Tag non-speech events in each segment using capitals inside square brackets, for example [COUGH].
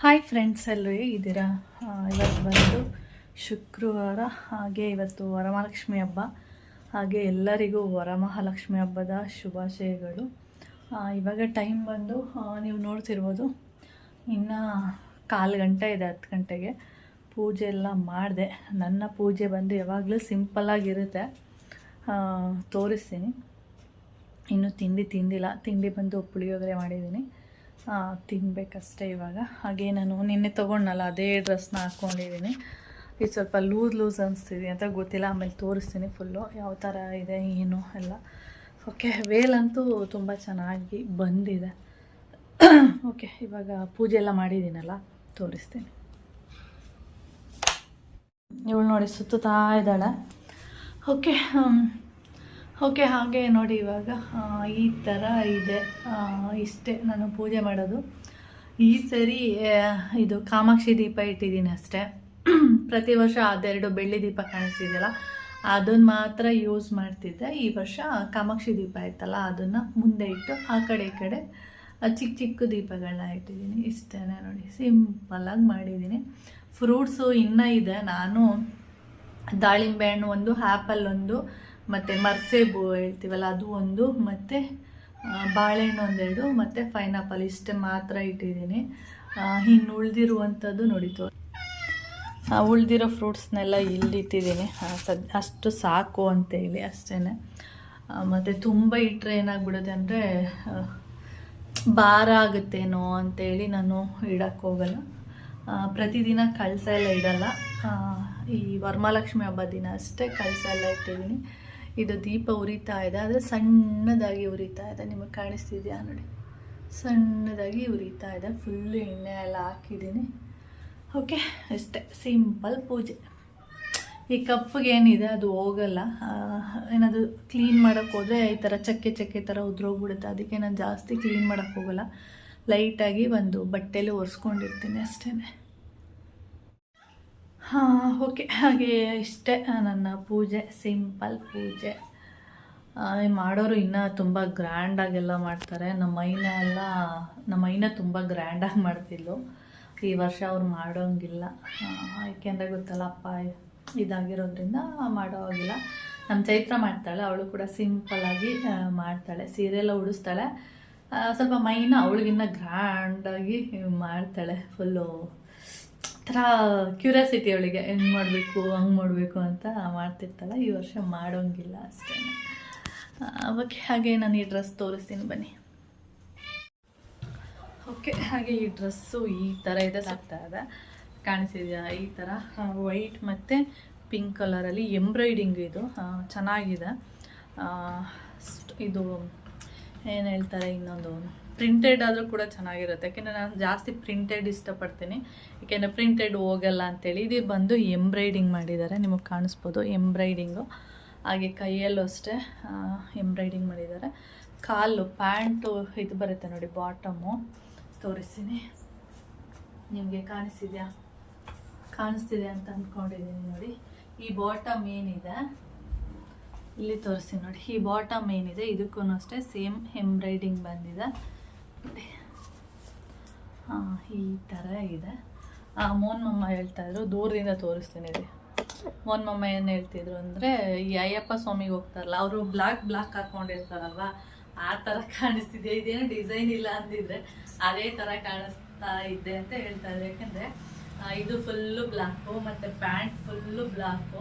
Hi friends ಎಲ್ಲರೂ ಹೇಗಿದ್ದೀರಾ? ಇವತ್ತು ಬಂದು ಶುಕ್ರವಾರ, ಹಾಗೆ ಇವತ್ತು ವರಮಹಾಲಕ್ಷ್ಮಿ ಹಬ್ಬ, ಹಾಗೆ ಎಲ್ಲರಿಗೂ ವರಮಹಾಲಕ್ಷ್ಮಿ ಹಬ್ಬದ ಶುಭಾಶಯಗಳು. ಇವಾಗ ಟೈಮ್ ಬಂದು ನೀವು ನೋಡ್ತಿರ್ಬೋದು, ಇನ್ನು ಕಾಲು ಗಂಟೆ ಇದೆ, ಹತ್ತು ಗಂಟೆಗೆ. ಪೂಜೆ ಎಲ್ಲ ಮಾಡಿದೆ. ನನ್ನ ಪೂಜೆ ಬಂದು ಯಾವಾಗಲೂ ಸಿಂಪಲ್ಲಾಗಿರುತ್ತೆ ತೋರಿಸ್ತೀನಿ. ಇನ್ನೂ ತಿಂಡಿ ತಿಂದಿಲ್ಲ. ತಿಂಡಿ ಬಂದು ಪುಳಿಯೋಗರೆ ಮಾಡಿದ್ದೀನಿ. ಆ, ತಿನ್ಬೇಕಷ್ಟೇ ಇವಾಗ. ಹಾಗೆ ನಾನು ನಿನ್ನೆ ತೊಗೊಂಡಲ್ಲ ಅದೇ ಡ್ರೆಸ್ನ ಹಾಕ್ಕೊಂಡಿದ್ದೀನಿ ಇದು ಸ್ವಲ್ಪ ಲೂಸ್ ಲೂಸ್ ಅನಿಸ್ತಿದೆ ಅಂತ ಗೊತ್ತಿಲ್ಲ ಆಮೇಲೆ ತೋರಿಸ್ತೀನಿ ಫುಲ್ಲು ಯಾವ ಥರ ಇದೆ ಏನು ಎಲ್ಲ. ಓಕೆ ವೇಲ್ ಅಂತೂ ತುಂಬ ಚೆನ್ನಾಗಿ ಬಂದಿದೆ. [COUGHS] ಓಕೆ ಇವಾಗ ಪೂಜೆ ಎಲ್ಲ ಮಾಡಿದ್ದೀನಲ್ಲ ತೋರಿಸ್ತೀನಿ. ಇವಳು ನೋಡಿ ಸುತ್ತುತ್ತಾ ಇದ್ದಾಳೆ. ಓಕೆ ಓಕೆ, ಹಾಗೆ ನೋಡಿ ಇವಾಗ ಈ ಥರ ಇದೆ. ಇಷ್ಟೇ ನಾನು ಪೂಜೆ ಮಾಡೋದು. ಈ ಸರಿ ಇದು ಕಾಮಾಕ್ಷಿ ದೀಪ ಇಟ್ಟಿದ್ದೀನಿ ಅಷ್ಟೇ. ಪ್ರತಿ ವರ್ಷ ಅದೆರಡು ಬೆಳ್ಳಿ ದೀಪ ಕಾಣಿಸ್ತಿದೆಯಲ್ಲ ಅದನ್ನು ಮಾತ್ರ ಯೂಸ್ ಮಾಡ್ತಿದ್ದೆ. ಈ ವರ್ಷ ಕಾಮಾಕ್ಷಿ ದೀಪ ಇತ್ತಲ್ಲ ಅದನ್ನು ಮುಂದೆ ಇಟ್ಟು ಆ ಕಡೆ ಈ ಕಡೆ ಚಿಕ್ಕ ಚಿಕ್ಕ ದೀಪಗಳನ್ನ ಇಟ್ಟಿದ್ದೀನಿ. ಇಷ್ಟೇ ನೋಡಿ ಸಿಂಪಲಾಗಿ ಮಾಡಿದ್ದೀನಿ. ಫ್ರೂಟ್ಸು ಇನ್ನೂ ಇದೆ. ನಾನು ದಾಳಿಂಬೆ ಹಣ್ಣು ಒಂದು ಆ್ಯಪಲ್ ಒಂದು ಮತ್ತು ಮರ್ಸೇಬು ಹೇಳ್ತೀವಲ್ಲ, ಅದು ಒಂದು, ಮತ್ತು ಬಾಳೆಹಣ್ಣು ಒಂದೆರಡು, ಮತ್ತು ಪೈನಾಪಲ್ ಇಷ್ಟೇ ಮಾತ್ರ ಇಟ್ಟಿದ್ದೀನಿ. ಇನ್ನು ಉಳಿದಿರುವಂಥದ್ದು ನೋಡಿತು ಉಳಿದಿರೋ ಫ್ರೂಟ್ಸ್ನೆಲ್ಲ ಇಲ್ಲಿ ಇಟ್ಟಿದ್ದೀನಿ ಸದ್, ಅಷ್ಟು ಸಾಕು ಅಂತೇಳಿ ಅಷ್ಟೇ ಮತ್ತು ತುಂಬ ಇಟ್ಟರೆ ಏನಾಗ್ಬಿಡುತ್ತೆ ಅಂದರೆ ಭಾರ ಆಗುತ್ತೇನೋ ಅಂತೇಳಿ ನಾನು ಇಡಕ್ಕೆ ಹೋಗಲ್ಲ. ಪ್ರತಿದಿನ ಕಳಸ ಎಲ್ಲ ಇಡಲ್ಲ. ಈ ವರಮಹಾಲಕ್ಷ್ಮಿ ಹಬ್ಬದ ದಿನ ಅಷ್ಟೇ ಕಳಸ ಎಲ್ಲ ಇಟ್ಟಿದ್ದೀನಿ. ಇದು ದೀಪ ಉರಿತಾ ಇದೆ, ಆದರೆ ಸಣ್ಣದಾಗಿ ಉರಿತಾ ಇದೆ. ನಿಮಗೆ ಕಾಣಿಸ್ತಿದೆಯಾ ನೋಡಿ? ಸಣ್ಣದಾಗಿ ಉರಿತಾ ಇದೆ. ಫುಲ್ಲು ಎಣ್ಣೆ ಎಲ್ಲ ಹಾಕಿದ್ದೀನಿ. ಓಕೆ ಅಷ್ಟೇ. ಸಿಂಪಲ್ ಪೂಜೆ. ಈ ಕಪ್ಪಿಗೆ ಏನಿದೆ ಅದು ಹೋಗಲ್ಲ. ಏನಾದರೂ ಕ್ಲೀನ್ ಮಾಡೋಕ್ಕೆ ಹೋದರೆ ಈ ಥರ ಚಕ್ಕೆ ಚಕ್ಕೆ ಥರ ಉದ್ರೋಗ್ಬಿಡುತ್ತೆ. ಅದಕ್ಕೆ ನಾನು ಜಾಸ್ತಿ ಕ್ಲೀನ್ ಮಾಡೋಕ್ಕೆ ಹೋಗಲ್ಲ. ಲೈಟಾಗಿ ಒಂದು ಬಟ್ಟೆಲಿ ಒರೆಸ್ಕೊಂಡಿರ್ತೀನಿ ಅಷ್ಟೇ ಹಾಂ ಓಕೆ ಹಾಗೆ ಇಷ್ಟೇ ನನ್ನ ಪೂಜೆ ಸಿಂಪಲ್ ಪೂಜೆ. ಮಾಡೋರು ಇನ್ನೂ ತುಂಬ ಗ್ರ್ಯಾಂಡಾಗೆಲ್ಲ ಮಾಡ್ತಾರೆ. ನಮ್ಮ ಮೈನ ಎಲ್ಲ, ನಮ್ಮ ಮೈನ ತುಂಬ ಗ್ರ್ಯಾಂಡಾಗಿ ಮಾಡ್ತಿದ್ಲು. ಈ ವರ್ಷ ಅವ್ರು ಮಾಡೋಂಗಿಲ್ಲ. ಏಕೆಂದರೆ ಗೊತ್ತಲ್ಲ ಅಪ್ಪ ಇದಾಗಿರೋದ್ರಿಂದ ಮಾಡೋ ನಮ್ಮ ಚೈತ್ರ ಮಾಡ್ತಾಳೆ, ಅವಳು ಕೂಡ ಸಿಂಪಲ್ಲಾಗಿ ಮಾಡ್ತಾಳೆ. ಸೀರೆ ಎಲ್ಲ ಉಡಿಸ್ತಾಳೆ. ಸ್ವಲ್ಪ ಮೈನ ಅವಳಿಗಿನ್ನ ಗ್ರ್ಯಾಂಡಾಗಿ ಮಾಡ್ತಾಳೆ ಫುಲ್ಲು ಥರ ಕ್ಯೂರಿಯಾಸಿಟಿ ಅವಳಿಗೆ ಹೆಂಗೆ ಮಾಡಬೇಕು, ಹಂಗೆ ಮಾಡಬೇಕು ಅಂತ ಮಾಡ್ತಿರ್ತಲ್ಲ ಈ ವರ್ಷ ಮಾಡೋಂಗಿಲ್ಲ ಅಷ್ಟೇ. ಓಕೆ ಹಾಗೆ ನಾನು ಈ ಡ್ರೆಸ್ ತೋರಿಸ್ತೀನಿ ಬನ್ನಿ. ಓಕೆ, ಹಾಗೆ ಈ ಡ್ರೆಸ್ಸು ಈ ಥರ ಇದೆ. ಸಾಕ್ತಾ ಇದೆ. ಕಾಣಿಸಿದೆಯಾ? ಈ ಥರ ವೈಟ್ ಮತ್ತು ಪಿಂಕ್ ಕಲರಲ್ಲಿ ಎಂಬ್ರಾಯ್ಡಿಂಗ್ ಇದು. ಚೆನ್ನಾಗಿದೆ. ಇದು, ಏನು ಹೇಳ್ತಾರೆ ಇನ್ನೊಂದು? ಪ್ರಿಂಟೆಡ್ ಆದರೂ ಕೂಡ ಚೆನ್ನಾಗಿರುತ್ತೆ. ಯಾಕೆಂದರೆ ನಾನು ಜಾಸ್ತಿ ಪ್ರಿಂಟೆಡ್ ಇಷ್ಟಪಡ್ತೀನಿ. ಯಾಕೆಂದರೆ ಪ್ರಿಂಟೆಡ್ ಹೋಗಲ್ಲ ಅಂತೇಳಿ. ಇದು ಬಂದು ಎಂಬ್ರಾಯ್ಡಿಂಗ್ ಮಾಡಿದ್ದಾರೆ. ನಿಮಗೆ ಕಾಣಿಸ್ಬೋದು. ಎಂಬ್ರಾಯ್ಡಿಂಗು ಹಾಗೆ ಕೈಯಲ್ಲೂ ಅಷ್ಟೇ ಎಂಬ್ರಾಯ್ಡಿಂಗ್ ಮಾಡಿದ್ದಾರೆ. ಕಾಲು ಪ್ಯಾಂಟು ಇದು ಬರುತ್ತೆ ನೋಡಿ ಬಾಟಮು ತೋರಿಸ್ತೀನಿ. ನಿಮಗೆ ಕಾಣಿಸ್ತಿದ್ಯಾ? ಕಾಣಿಸ್ತಿದೆ ಅಂತ ಅಂದ್ಕೊಂಡಿದ್ದೀನಿ ನೋಡಿ. ಈ ಬಾಟಮ್ ಏನಿದೆ? ಇಲ್ಲಿ ತೋರಿಸ್ತೀನಿ ನೋಡಿ. ಈ ಬಾಟಮ್ ಏನಿದೆ? ಇದಕ್ಕೂ ಅಷ್ಟೇ ಸೇಮ್ ಎಂಬ್ರಾಯ್ಡಿಂಗ್ ಬಂದಿದೆ. ನೋಡಿ ಹಾಂ ಈ ಥರ ಇದೆ. ಆ, ಮೋಹನ್ ಮಮ್ಮ ಹೇಳ್ತಾ ಇದ್ರು ದೂರದಿಂದ ತೋರಿಸ್ತೀನಿ ರೀ ಮೋನ್ ಮಮ್ಮ ಏನು ಹೇಳ್ತಿದ್ರು ಅಂದರೆ ಈ ಅಯ್ಯಪ್ಪ ಸ್ವಾಮಿಗೆ ಹೋಗ್ತಾರಲ್ಲ ಅವರು ಬ್ಲಾಕ್ ಬ್ಲಾಕ್ ಹಾಕ್ಕೊಂಡಿರ್ತಾರಲ್ವ ಆ ಥರ ಕಾಣಿಸ್ತಿದೆ. ಇದೇನು ಡಿಸೈನ್ ಇಲ್ಲ ಅಂದಿದ್ರೆ ಅದೇ ಥರ ಕಾಣಿಸ್ತಾ ಇದ್ದೆ ಅಂತ ಹೇಳ್ತಾರೆ ಇದ್ರು. ಯಾಕೆಂದರೆ ಇದು ಫುಲ್ಲು ಬ್ಲಾಕು ಮತ್ತು ಪ್ಯಾಂಟ್ ಫುಲ್ಲು ಬ್ಲಾಕು.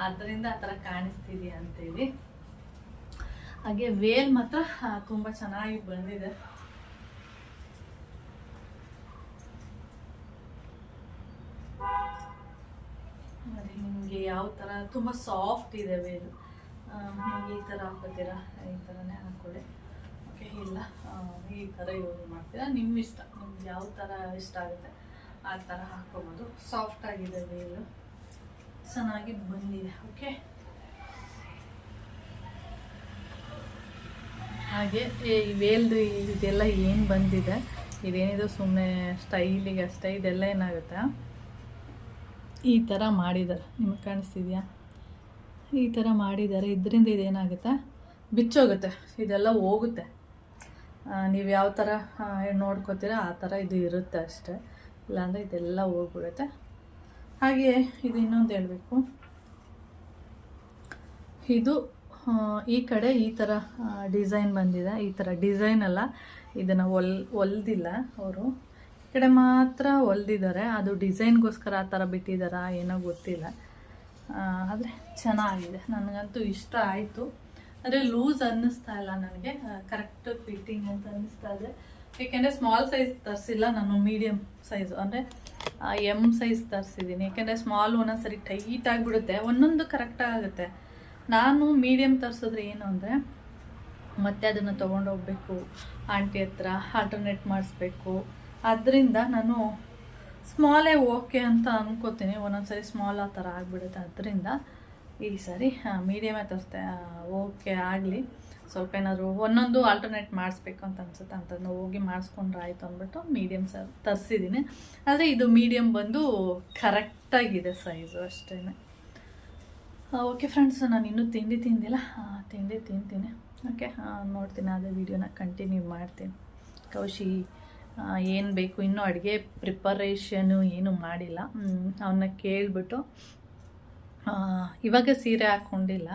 ಅದರಿಂದ ಆ ಥರ ಕಾಣಿಸ್ತಿದೆ ಅಂತೇಳಿ ಹಾಗೆ ವೇಲ್ ಮಾತ್ರ ತುಂಬ ಚೆನ್ನಾಗಿ ಬಂದಿದೆ ನೋಡಿ ನಿಮಗೆ ಯಾವ ಥರ ತುಂಬ ಸಾಫ್ಟ್ ಇದೆ ಇದು ಈ ಥರ ಹಾಕೋತೀರಾ ಈ ಥರನೇ ಹಾಕ್ಕೊಳ್ಳಿ. ಓಕೆ ಇಲ್ಲ. ಈ ಥರ ಯೂಸ್ ಮಾಡ್ತೀರಾ? ನಿಮ್ಮ ಇಷ್ಟ. ನಿಮ್ಗೆ ಯಾವ ಥರ ಇಷ್ಟ ಆಗುತ್ತೆ, ಆ ಥರ ಹಾಕ್ಕೊಬೋದು. ಸಾಫ್ಟ್ ಆಗಿದೆ ವೇಲು ಚೆನ್ನಾಗಿ ಬಂದಿದೆ. ಓಕೆ ಹಾಗೆ ಈ ವೇಲ್ದು ಇದೆಲ್ಲ ಏನು ಬಂದಿದೆ? ಇದೇನಿದು ಸುಮ್ಮನೆ ಸ್ಟೈಲಿಗೆ ಅಷ್ಟೇ, ಇದೆಲ್ಲ ಏನಾಗುತ್ತೆ? ಈ ಥರ ಮಾಡಿದ್ದಾರೆ. ನಿಮಗೆ ಕಾಣಿಸ್ತಿದ್ಯಾ? ಈ ಥರ ಮಾಡಿದ್ದಾರೆ, ಇದರಿಂದ ಇದೇನಾಗುತ್ತೆ? ಬಿಚ್ಚೋಗುತ್ತೆ. ಇದೆಲ್ಲ ಹೋಗುತ್ತೆ. ನೀವು ಯಾವ ಥರ ನೋಡ್ಕೋತೀರ, ಆ ಥರ ಇದು ಇರುತ್ತೆ ಅಷ್ಟೇ. ಇಲ್ಲಾಂದರೆ ಇದೆಲ್ಲ ಹೋಗ್ಬಿಡುತ್ತೆ. ಹಾಗೆಯೇ ಇದು ಇನ್ನೊಂದು ಹೇಳಬೇಕು. ಇದು ಈ ಕಡೆ ಈ ಥರ ಡಿಸೈನ್ ಬಂದಿದೆ. ಈ ಥರ ಡಿಸೈನ್ ಅಲ್ಲ. ಇದನ್ನು ಹೊಲ್ ಹೊಲ್ದಿಲ್ಲ ಅವರು. ಕಡೆ ಮಾತ್ರ ಹೊಲ್ದಿದ್ದಾರೆ ಅದು ಡಿಸೈನ್ಗೋಸ್ಕರ ಆ ಥರ ಬಿಟ್ಟಿದ್ದಾರಾ ಏನೋ ಗೊತ್ತಿಲ್ಲ. ಆದರೆ ಚೆನ್ನಾಗಿದೆ. ನನಗಂತೂ ಇಷ್ಟ ಆಯಿತು. ಅಂದರೆ ಲೂಸ್ ಅನ್ನಿಸ್ತಾ ಇಲ್ಲ ನನಗೆ. ಕರೆಕ್ಟ್ ಫಿಟ್ಟಿಂಗ್ ಅಂತ ಅನ್ನಿಸ್ತಾ ಇದೆ. ಏಕೆಂದರೆ ಸ್ಮಾಲ್ ಸೈಜ್ ತರಿಸಿಲ್ಲ ನಾನು ಮೀಡಿಯಮ್ ಸೈಜು ಅಂದರೆ ಎಂ ಸೈಜ್ ತರಿಸಿದ್ದೀನಿ ಏಕೆಂದರೆ ಸ್ಮಾಲ್ ಒಂದೊಂದ್ಸರಿ ಟೈಟ್ ಆಗಿಬಿಡುತ್ತೆ. ಒಂದೊಂದು ಕರೆಕ್ಟಾಗಿ ಆಗುತ್ತೆ. ನಾನು ಮೀಡಿಯಮ್ ತರಿಸಿದ್ರೆ ಏನು ಅಂದರೆ, ಮತ್ತೆ ಅದನ್ನು ತೊಗೊಂಡೋಗ್ಬೇಕು. ಆಂಟಿ ಹತ್ರ ಆಲ್ಟರ್ನೇಟ್ ಮಾಡಿಸ್ಬೇಕು. ಅದರಿಂದ ನಾನು ಸ್ಮಾಲೇ ಓಕೆ ಅಂತ ಅನ್ಕೋತೀನಿ. ಒಂದೊಂದ್ಸರಿ ಸ್ಮಾಲ್ ಆ ಥರ ಆಗಿಬಿಡುತ್ತೆ. ಅದರಿಂದ ಈ ಸರಿ ಮೀಡಿಯಮೇ ತರಿಸ್ತೆ ಓಕೆ ಆಗಲಿ. ಸ್ವಲ್ಪ ಏನಾದರೂ ಒಂದೊಂದು ಆಲ್ಟರ್ನೇಟ್ ಮಾಡಿಸ್ಬೇಕು ಅಂತ ಅನ್ಸುತ್ತೆ. ಅಂತಂದು ಹೋಗಿ ಮಾಡಿಸ್ಕೊಂಡ್ರೆ ಆಯಿತು ಅಂದ್ಬಿಟ್ಟು ಮೀಡಿಯಮ್ ಸರ್ ತರಿಸಿದ್ದೀನಿ ಆದರೆ ಇದು ಮೀಡಿಯಮ್ ಬಂದು ಕರೆಕ್ಟಾಗಿದೆ ಸೈಜು ಅಷ್ಟೇ ಓಕೆ ಫ್ರೆಂಡ್ಸ್ ನಾನು ಇನ್ನೂ ತಿಂಡಿ ತಿಂದಿಲ್ಲ. ತಿಂಡಿ ತಿಂತೀನಿ. ಓಕೆ ನೋಡ್ತೀನಿ. ಅದೇ ವಿಡಿಯೋನ ಕಂಟಿನ್ಯೂ ಮಾಡ್ತೀನಿ. ಕೌಶಿ ಏನು ಬೇಕು ಇನ್ನೂ ಅಡುಗೆ ಪ್ರಿಪರೇಷನು ಏನು ಮಾಡಿಲ್ಲ. ಅವನ್ನ ಕೇಳಿಬಿಟ್ಟು ಇವಾಗ ಸೀರೆ ಹಾಕ್ಕೊಂಡಿಲ್ಲ